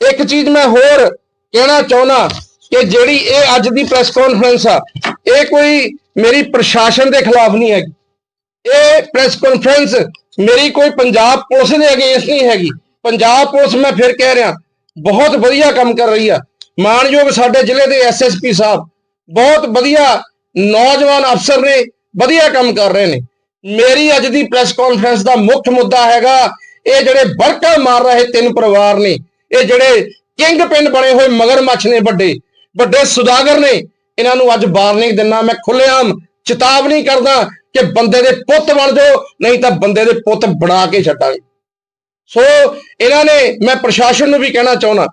ਇੱਕ ਚੀਜ਼ ਮੈਂ ਹੋਰ ਕਹਿਣਾ ਚਾਹੁੰਦਾ ਕਿ ਜਿਹੜੀ ਇਹ ਅੱਜ ਦੀ ਪ੍ਰੈਸ ਕਾਨਫਰੰਸ ਆ, ਇਹ ਕੋਈ ਮੇਰੀ ਪ੍ਰਸ਼ਾਸਨ ਦੇ ਖਿਲਾਫ ਨਹੀਂ ਹੈਗੀ। ਇਹ ਪ੍ਰੈਸ ਕਾਨਫਰੰਸ ਮੇਰੀ ਕੋਈ ਪੰਜਾਬ ਪੁਲਿਸ ਦੇ ਅਗੇਂਸਟ ਨਹੀਂ ਹੈਗੀ। ਪੰਜਾਬ ਪੁਲਿਸ ਮੈਂ ਫਿਰ ਕਹਿ ਰਿਹਾ, ਬਹੁਤ ਵਧੀਆ ਕੰਮ ਕਰ ਰਹੀ ਆ। ਮਾਨਯੋਗ ਸਾਡੇ ਜ਼ਿਲ੍ਹੇ ਦੇ ਐਸਐਸਪੀ ਸਾਹਿਬ, ਬਹੁਤ ਵਧੀਆ ਨੌਜਵਾਨ ਅਫਸਰ ਨੇ, ਵਧੀਆ ਕੰਮ ਕਰ ਰਹੇ ਨੇ। ਮੇਰੀ ਅੱਜ ਦੀ ਪ੍ਰੈਸ ਕਾਨਫਰੰਸ ਦਾ ਮੁੱਖ ਮੁੱਦਾ ਹੈਗਾ, ਇਹ ਜਿਹੜੇ ਬਰਕਾ ਮਾਰ ਰਹੇ ਤਿੰਨ ਪਰਿਵਾਰ ਨੇ, ਇਹ ਜਿਹੜੇ ਕਿੰਗ ਪਿੰਡ ਬਣੇ ਹੋਏ ਮਗਰਮੱਛ ਨੇ ਵੱਡੇ ਵੱਡੇ ਸੁਦਾਗਰ ਨੇ, ਇਹਨਾਂ ਨੂੰ ਅੱਜ ਵਾਰਨਿੰਗ ਦਿੰਨਾ, ਮੈਂ ਖੁੱਲੇਆਮ ਚੇਤਾਵਨੀ ਕਰਦਾ ਕਿ ਬੰਦੇ ਦੇ ਪੁੱਤ ਬਣ ਜਾਓ, ਨਹੀਂ ਤਾਂ ਬੰਦੇ ਦੇ ਪੁੱਤ ਬਣਾ ਕੇ ਛੱਡਾਂਗੇ। ਸੋ ਇਹਨਾਂ ਨੇ ਮੈਂ ਪ੍ਰਸ਼ਾਸਨ ਨੂੰ ਵੀ ਕਹਿਣਾ ਚਾਹੁੰਦਾ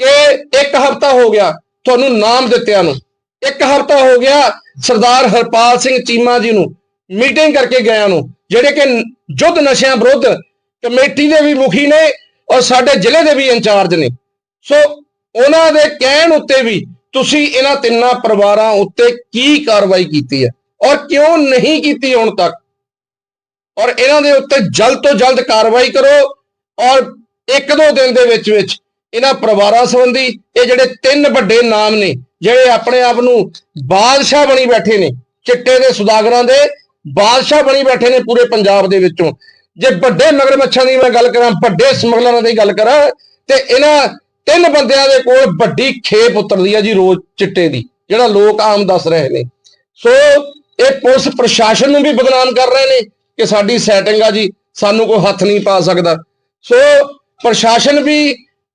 ਕਿ ਇੱਕ ਹਫਤਾ ਹੋ ਗਿਆ ਤੁਹਾਨੂੰ ਨਾਮ ਦਿੱਤਿਆਂ ਨੂੰ। ਇੱਕ ਹਫਤਾ ਹੋ ਗਿਆ ਸਰਦਾਰ ਹਰਪਾਲ ਸਿੰਘ ਚੀਮਾ ਜੀ ਨੂੰ ਮੀਟਿੰਗ ਕਰਕੇ ਗਿਆ ਨੂੰ, ਜਿਹੜੇ ਕਿ ਜੁੱਧ ਨਸ਼ਿਆਂ ਵਿਰੁੱਧ ਕਮੇਟੀ ਦੇ ਵੀ ਮੁਖੀ ਨੇ ਔਰ ਸਾਡੇ ਜ਼ਿਲ੍ਹੇ ਦੇ ਵੀ ਇੰਚਾਰਜ ਨੇ। ਸੋ ਉਹਨਾਂ ਦੇ ਕਹਿਣ ਉੱਤੇ ਵੀ ਤੁਸੀਂ ਇਹਨਾਂ ਤਿੰਨਾਂ ਪਰਿਵਾਰਾਂ ਉੱਤੇ ਕੀ ਕਾਰਵਾਈ ਕੀਤੀ ਹੈ? ਔਰ ਕਿਉਂ ਨਹੀਂ ਕੀਤੀ ਹੁਣ ਤੱਕ? ਔਰ ਇਹਨਾਂ ਦੇ ਉੱਤੇ ਜਲਦ ਤੋਂ ਜਲਦ ਕਾਰਵਾਈ ਕਰੋ। ਔਰ ਇੱਕ ਦੋ ਦਿਨ ਦੇ ਵਿੱਚ ਵਿੱਚ ਇਹਨਾਂ ਪਰਿਵਾਰਾਂ ਸੰਬੰਧੀ ਇਹ ਜਿਹੜੇ ਤਿੰਨ ਵੱਡੇ ਨਾਮ ਨੇ, ਜਿਹੜੇ ਆਪਣੇ ਆਪ ਨੂੰ ਬਾਦਸ਼ਾਹ ਬਣੀ ਬੈਠੇ ਨੇ, ਚਿੱਟੇ ਦੇ ਸੁਦਾਗਰਾਂ ਦੇ ਬਾਦਸ਼ਾਹ ਬਣੀ ਬੈਠੇ ਨੇ ਪੂਰੇ ਪੰਜਾਬ ਦੇ ਵਿੱਚੋਂ। ਜੇ ਵੱਡੇ ਮਗਰਮੱਛਾਂ ਦੀ ਮੈਂ ਗੱਲ ਕਰਾਂ, ਵੱਡੇ ਸਮਗਲਰਾਂ ਦੀ ਗੱਲ ਕਰਾਂ, ਤੇ ਇਹਨਾਂ ਤਿੰਨ ਬੰਦਿਆਂ ਦੇ ਕੋਲ ਵੱਡੀ ਖੇਪ ਉਤਰਦੀ ਹੈ ਜੀ ਰੋਜ਼ ਚਿੱਟੇ ਦੀ, ਜਿਹੜਾ ਲੋਕ ਆਮ ਦੱਸ ਰਹੇ ਨੇ। ਸੋ ਇਹ ਪੁਲਿਸ ਪ੍ਰਸ਼ਾਸਨ ਨੂੰ ਵੀ ਬਦਨਾਮ ਕਰ ਰਹੇ ਨੇ ਕਿ ਸਾਡੀ ਸੈਟਿੰਗ ਆ ਜੀ, ਸਾਨੂੰ ਕੋਈ ਹੱਥ ਨਹੀਂ ਪਾ ਸਕਦਾ। ਸੋ ਪ੍ਰਸ਼ਾਸਨ ਵੀ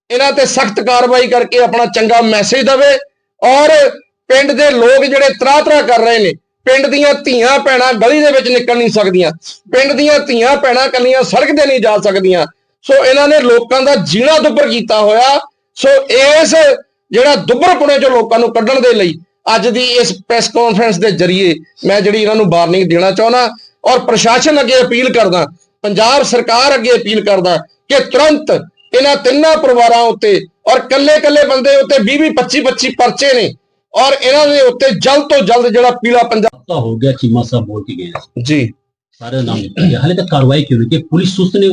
ਇਹਨਾਂ ਤੇ ਸਖਤ ਕਾਰਵਾਈ ਕਰਕੇ ਆਪਣਾ ਚੰਗਾ ਮੈਸੇਜ ਦੇਵੇ ਔਰ ਪਿੰਡ ਦੇ ਲੋਕ ਜਿਹੜੇ ਤਰਾ ਤਰਾ ਕਰ ਰਹੇ ਨੇ, ਪਿੰਡ ਦੀਆਂ ਧੀਆਂ ਭੈਣਾਂ ਗਲੀ ਦੇ ਵਿੱਚ ਨਿਕਲ ਨਹੀਂ ਸਕਦੀਆਂ, ਪਿੰਡ ਦੀਆਂ ਧੀਆਂ ਭੈਣਾਂ ਕੱਲੀਆਂ ਸੜਕ ਤੇ ਨਹੀਂ ਜਾ ਸਕਦੀਆਂ। ਸੋ ਇਹਨਾਂ ਨੇ ਲੋਕਾਂ ਦਾ ਜੀਣਾ ਦੁੱਭਰ ਕੀਤਾ ਹੋਇਆ। ਸੋ ਇਸ ਜਿਹੜਾ ਦੁੱਭਰਪੁਣੇ ਚੋਂ ਲੋਕਾਂ ਨੂੰ ਕੱਢਣ ਦੇ ਲਈ ਅੱਜ ਦੀ ਇਸ ਪ੍ਰੈਸ ਕਾਨਫਰੰਸ ਦੇ ਜ਼ਰੀਏ ਮੈਂ ਜਿਹੜੀ ਇਹਨਾਂ ਨੂੰ ਵਾਰਨਿੰਗ ਦੇਣਾ ਚਾਹੁੰਦਾ ਔਰ ਪ੍ਰਸ਼ਾਸਨ ਅੱਗੇ ਅਪੀਲ ਕਰਦਾ ਪੰਜਾਬ ਸਰਕਾਰ ਅੱਗੇ ਅਪੀਲ ਕਰਦਾ ਕਿ ਤੁਰੰਤ ਇਹਨਾਂ ਤਿੰਨਾਂ ਪਰਿਵਾਰਾਂ ਉੱਤੇ ਔਰ ਕੱਲੇ-ਕੱਲੇ ਬੰਦੇ ਉੱਤੇ 20-20 25-25 ਪਰਚੇ ਨੇ ਔਰ ਇਹਨਾਂ ਦੇ ਉੱਤੇ ਜਲਦ ਤੋਂ ਜਲਦ ਜਿਹੜਾ ਪੀਲਾ ਪੰਜਾਬ ਹਫ਼ਤਾ ਹੋ ਗਿਆ ਚੀਮਾ ਸਾਹਿਬ ਬੋਲ ਕੇ ਗਏ। ਜੀ। ਸਾਰੇ ਨਾਮ ਹਾਲੇ ਤੱਕ ਕਾਰਵਾਈ ਕਿਉਂ ਨਹੀਂ ਕਿ ਪੁਲਿਸ ਸੁਸਤ ਨੇ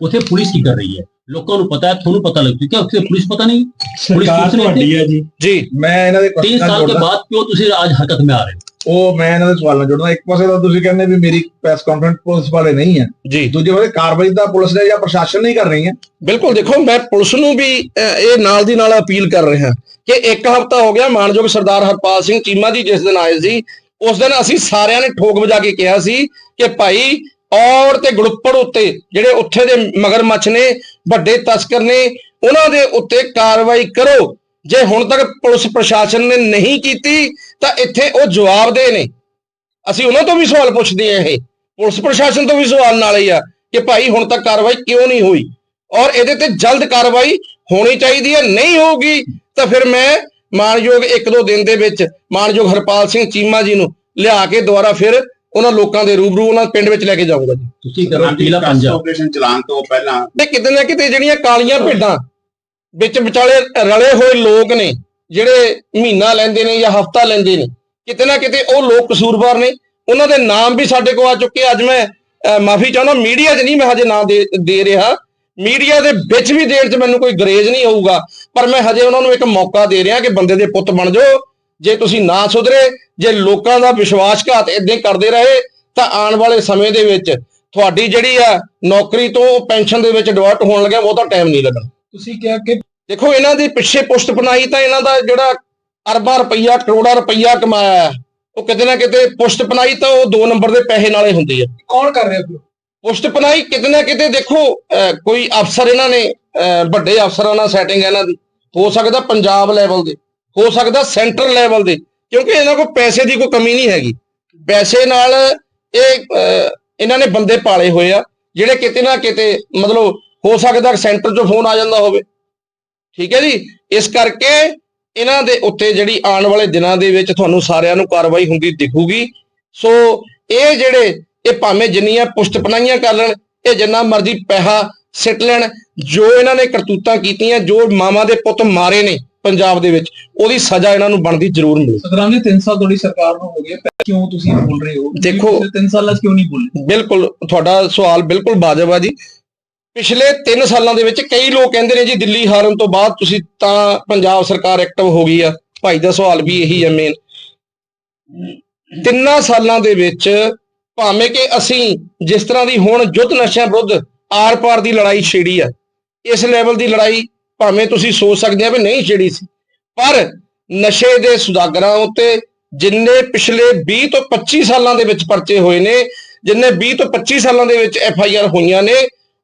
ਉੱਥੇ ਪੁਲਿਸ ਕੀ ਕਰ ਰਹੀ ਹੈ? ਲੋਕਾਂ ਨੂੰ ਪਤਾ ਹੈ ਤੁਹਾਨੂੰ ਪਤਾ ਲੱਗ ਚੁੱਕਿਆ ਕਿ ਪੁਲਿਸ ਪਤਾ ਨਹੀਂ? ਸਰਕਾਰ ਤੁਹਾਡੀ ਹੈ ਜੀ। ਜੀ। ਮੈਂ ਇਹਨਾਂ ਦੇ 3 ਸਾਲ ਦੇ ਬਾਅਦ ਕਿਉਂ ਤੁਸੀਂ ਅੱਜ ਹਰਕਤ ਮੇ ਆ ਰਹੇ ਹੋ? ਉਹ ਮੈਂ ਇਹਨਾਂ ਦੇ ਸਵਾਲ ਨਾਲ ਜੁੜਨਾ। ਇੱਕ ਪਾਸੇ ਤਾਂ ਤੁਸੀਂ ਕਹਿੰਦੇ ਵੀ ਮੇਰੀ ਪ੍ਰੈਸ ਕਾਨਫਰੰਸ ਪੁਲਿਸ ਵਾਲੇ ਨਹੀਂ ਹੈ। ਜੀ। ਦੂਜੇ ਪਾਸੇ ਕਾਰਵਾਈ ਤਾਂ ਪੁਲਿਸ ਨੇ ਜਾਂ ਪ੍ਰਸ਼ਾਸਨ ਨਹੀਂ ਕਰ ਰਹੀ ਹੈ। ਬਿਲਕੁਲ ਦੇਖੋ ਮੈਂ ਪੁਲਿਸ ਨੂੰ ਵੀ ਇਹ ਨਾਲ ਦੀ ਨਾਲ ਅਪੀਲ ਕਰ ਰਿਹਾ ਕਿ ਇੱਕ ਹਫ਼ਤਾ ਹੋ ਗਿਆ ਮਾਨਯੋਗ ਸਰਦਾਰ ਹਰਪਾਲ ਸਿੰਘ ਚੀਮਾ ਜੀ ਜਿਸ ਦਿਨ ਆਏ ਸੀ ਉਸ ਦਿਨ ਅਸੀਂ ਸਾਰਿਆਂ ਨੇ ਠੋਕ ਵਜਾ ਕੇ ਕਿਹਾ ਸੀ ਕਿ ਭਾਈ ਔਰ ਤੇ ਗੜੁੱਪੜ ਉੱਤੇ ਜਿਹੜੇ ਉੱਥੇ ਦੇ ਮਗਰਮੱਛ ਨੇ, ਵੱਡੇ ਤਸਕਰ ਨੇ, ਉਹਨਾਂ ਦੇ ਉੱਤੇ ਕਾਰਵਾਈ ਕਰੋ। ਜੇ ਹੁਣ ਤੱਕ ਪੁਲਿਸ ਪ੍ਰਸ਼ਾਸਨ ਨੇ ਨਹੀਂ ਕੀਤੀ, ਤਾਂ ਇੱਥੇ ਉਹ ਜਵਾਬ ਦੇ ਨੇ। ਅਸੀਂ ਉਹਨਾਂ ਤੋਂ ਵੀ ਸਵਾਲ ਪੁੱਛਦੇ ਆ ਇਹ। ਪੁਲਿਸ ਪ੍ਰਸ਼ਾਸਨ ਤੋਂ ਵੀ ਸਵਾਲ ਨਾਲ ਹੀ ਆ ਕਿ ਭਾਈ ਹੁਣ ਤੱਕ ਕਾਰਵਾਈ ਕਿਉਂ ਨਹੀਂ ਹੋਈ? ਔਰ ਇਹਦੇ ਤੇ ਜਲਦ ਕਾਰਵਾਈ ਹੋਣੀ ਚਾਹੀਦੀ ਹੈ, ਨਹੀਂ ਹੋਊਗੀ, ਤਾਂ ਫਿਰ ਮੈਂ ਮਾਨਯੋਗ ਇੱਕ ਦੋ ਦਿਨ ਦੇ ਵਿੱਚ ਮਾਨਯੋਗ ਹਰਪਾਲ ਸਿੰਘ ਚੀਮਾ ਜੀ ਨੂੰ ਲਿਆ ਕੇ ਦੁਬਾਰਾ ਫਿਰ ਉਹਨਾਂ ਲੋਕਾਂ ਦੇ ਰੂਬਰੂ ਉਹਨਾਂ ਪਿੰਡ ਵਿੱਚ ਲੈ ਕੇ ਜਾਊਂਗਾ ਜੀ। ਤੁਸੀਂ ਕਰੋ ਪੀਲਾ ਪੰਜਾਬ ਆਪਰੇਸ਼ਨ ਚਲਾਉਣ ਤੋਂ ਪਹਿਲਾਂ ਤੇ ਕਿਤੇ ਨਾ ਕਿਤੇ ਜਿਹੜੀਆਂ ਕਾਲੀਆਂ ਭੇਡਾਂ ਵਿੱਚ ਵਿਚਾਲੇ ਰਲੇ ਹੋਏ ਲੋਕ ਨੇ ਜਿਹੜੇ ਮਹੀਨਾ ਲੈਂਦੇ ਨੇ ਜਾਂ ਹਫਤਾ ਲੈਂਦੇ ਨੇ ਕਿਤੇ ਨਾ ਕਿਤੇ ਉਹ ਲੋਕ ਕਸੂਰਵਾਰ ਨੇ। ਉਹਨਾਂ ਦੇ ਨਾਮ ਵੀ ਸਾਡੇ ਕੋਲ ਆ ਚੁੱਕੇ ਅੱਜ ਮੈਂ ਮਾਫੀ ਚਾਹੁੰਦਾ ਮੀਡੀਆ 'ਚ ਨਹੀਂ ਮੈਂ ਹਜੇ ਨਾਂ ਦੇ ਦੇ ਰਿਹਾ। ਮੀਡੀਆ ਦੇ ਵਿੱਚ ਵੀ ਦੇਣ 'ਚ ਮੈਨੂੰ ਕੋਈ ਗਰੇਜ ਨਹੀਂ ਹੋਊਗਾ ਪਰ ਮੈਂ ਹਜੇ ਉਹਨਾਂ ਨੂੰ ਇੱਕ ਮੌਕਾ ਦੇ ਰਿਹਾ ਕਿ ਬੰਦੇ ਦੇ ਪੁੱਤ ਬਣ ਜਾਓ। ਜੇ ਤੁਸੀਂ ਨਾ ਸੁਧਰੇ ਜੇ ਲੋਕਾਂ ਦਾ ਵਿਸ਼ਵਾਸਘਾਤ ਇਦਾਂ ਕਰਦੇ ਰਹੇ ਤਾਂ ਆਉਣ ਵਾਲੇ ਸਮੇਂ ਦੇ ਵਿੱਚ ਤੁਹਾਡੀ ਜਿਹੜੀ ਆ ਨੌਕਰੀ ਤੋਂ ਪੈਨਸ਼ਨ ਦੇ ਵਿੱਚ ਡਿਵਰਟ ਹੋਣ ਲੱਗਿਆ ਬਹੁਤਾ ਟਾਈਮ ਨਹੀਂ ਲੱਗਣਾ। ਤੁਸੀਂ ਕਿਹਾ ਕਿ ਦੇਖੋ ਇਹਨਾਂ ਦੀ ਪਿੱਛੇ ਪੁਸ਼ਤ ਪਨਾਈ ਤਾਂ ਇਹਨਾਂ ਦਾ ਜਿਹੜਾ ਅਰਬਾਂ ਰੁਪਈਆ ਕਰੋੜਾਂ ਰੁਪਈਆ ਕਮਾਇਆ ਉਹ ਕਿਤੇ ਨਾ ਕਿਤੇ ਪੁਸ਼ਤ ਪਨਾਈ ਤਾਂ ਉਹ ਦੋ ਨੰਬਰ ਦੇ ਪੈਸੇ ਨਾਲੇ ਹੁੰਦੀ ਹੈ। ਕੌਣ ਕਰ ਰਿਹਾ ਪੁਸ਼ਤ ਪਨਾਈ ਕਿਤੇ ਨਾ ਕਿਤੇ ਦੇਖੋ ਕੋਈ ਅਫਸਰ ਇਹਨਾਂ ਨੇ ਵੱਡੇ ਅਫਸਰਾਂ ਨਾਲ ਸੈਟਿੰਗ ਹੈ ਇਹਨਾਂ ਦੀ। ਹੋ ਸਕਦਾ ਪੰਜਾਬ ਲੈਵਲ ਦੇ। ਹੋ ਸਕਦਾ ਸੈਂਟਰ ਲੈਵਲ ਦੇ, ਕਿਉਂਕਿ ਇਹਨਾਂ ਕੋਲ ਪੈਸੇ ਦੀ ਕੋਈ ਕਮੀ ਨਹੀਂ ਹੈਗੀ। ਪੈਸੇ ਨਾਲ ਇਹ ਇਹਨਾਂ ਨੇ ਬੰਦੇ ਪਾਲੇ ਹੋਏ ਆ, ਜਿਹੜੇ ਕਿਤੇ ਨਾ ਕਿਤੇ ਮਤਲਬ ਹੋ ਸਕਦਾ ਸੈਂਟਰ 'ਚੋਂ ਫੋਨ ਆ ਜਾਂਦਾ ਹੋਵੇ। ਠੀਕ ਹੈ ਜੀ? ਇਸ ਕਰਕੇ ਇਹਨਾਂ ਦੇ ਉੱਤੇ ਜਿਹੜੀ ਆਉਣ ਵਾਲੇ ਦਿਨਾਂ ਦੇ ਵਿੱਚ ਤੁਹਾਨੂੰ ਸਾਰਿਆਂ ਨੂੰ ਕਾਰਵਾਈ ਹੁੰਦੀ ਦਿਖੂਗੀ। ਸੋ ਇਹ ਜਿਹੜੇ, ਇਹ ਭਾਵੇਂ ਜਿੰਨੀਆਂ ਪੁਸ਼ਤਪਨਾਈਆਂ ਕਰ ਲੈਣ, ਇਹ ਜਿੰਨਾ ਮਰਜ਼ੀ ਪੈਸਾ ਸਿੱਟ ਲੈਣ, ਜੋ ਇਹਨਾਂ ਨੇ ਕਰਤੂਤਾਂ ਕੀਤੀਆਂ, ਜੋ ਮਾਮਾ ਦੇ ਪੁੱਤ ਮਾਰੇ ਨੇ ਪੰਜਾਬ ਦੇ ਵਿੱਚ ਉਹਦੀ ਸਜ਼ਾ ਇਹਨਾਂ ਨੂੰ ਬਣਦੀ ਜ਼ਰੂਰ ਮਿਲੇ। ਸਤਰਾਮ ਜੀ 3 ਸਾਲ ਤੁਹਾਡੀ ਸਰਕਾਰ ਨੂੰ ਹੋ ਗਏ ਕਿਉਂ ਤੁਸੀਂ ਬੋਲ ਰਹੇ ਹੋ? ਦੇਖੋ- 3 ਸਾਲਾਂ 'ਚ ਕਿਉਂ ਨਹੀਂ ਬੋਲੇ? ਬਿਲਕੁਲ ਤੁਹਾਡਾ ਸਵਾਲ ਬਿਲਕੁਲ ਵਾਜਬ ਆ ਜੀ। ਪਿਛਲੇ 3 ਸਾਲਾਂ ਦੇ ਵਿੱਚ ਕਈ ਲੋਕ ਕਹਿੰਦੇ ਨੇ ਜੀ ਦਿੱਲੀ ਹਾਰਨ ਤੋਂ ਬਾਅਦ ਤੁਸੀਂ ਤਾਂ ਪੰਜਾਬ ਸਰਕਾਰ ਐਕਟਿਵ ਹੋ ਗਈ ਆ। ਭਾਈ ਦਾ ਸਵਾਲ ਵੀ ਇਹੀ ਹੈ ਮੇਨ ਤਿੰਨਾਂ ਸਾਲਾਂ ਦੇ ਵਿੱਚ ਭਾਵੇਂ ਕਿ ਅਸੀਂ ਜਿਸ ਤਰ੍ਹਾਂ ਦੀ ਹੁਣ ਯੁੱਧ ਨਸ਼ਿਆਂ ਵਿਰੁੱਧ ਆਰ-ਪਾਰ ਦੀ ਲੜਾਈ ਛੇੜੀ ਆ ਇਸ ਲੈਵਲ ਦੀ ਲੜਾਈ ਭਾਵੇਂ ਤੁਸੀਂ ਸੋਚ ਸਕਦੇ ਆ ਵੀ ਨਹੀਂ ਛੇੜੀ ਸੀ, ਪਰ ਨਸ਼ੇ ਦੇ ਸੁਦਾਗਰਾਂ ਉੱਤੇ ਜਿੰਨੇ ਪਿਛਲੇ 20 ਤੋਂ 25 ਸਾਲਾਂ ਦੇ ਵਿੱਚ ਪਰਚੇ ਹੋਏ ਨੇ, ਜਿੰਨੇ 20 ਤੋਂ 25 ਸਾਲਾਂ ਦੇ ਵਿੱਚ ਐਫ ਆਈ ਆਰ ਹੋਈਆਂ ਨੇ,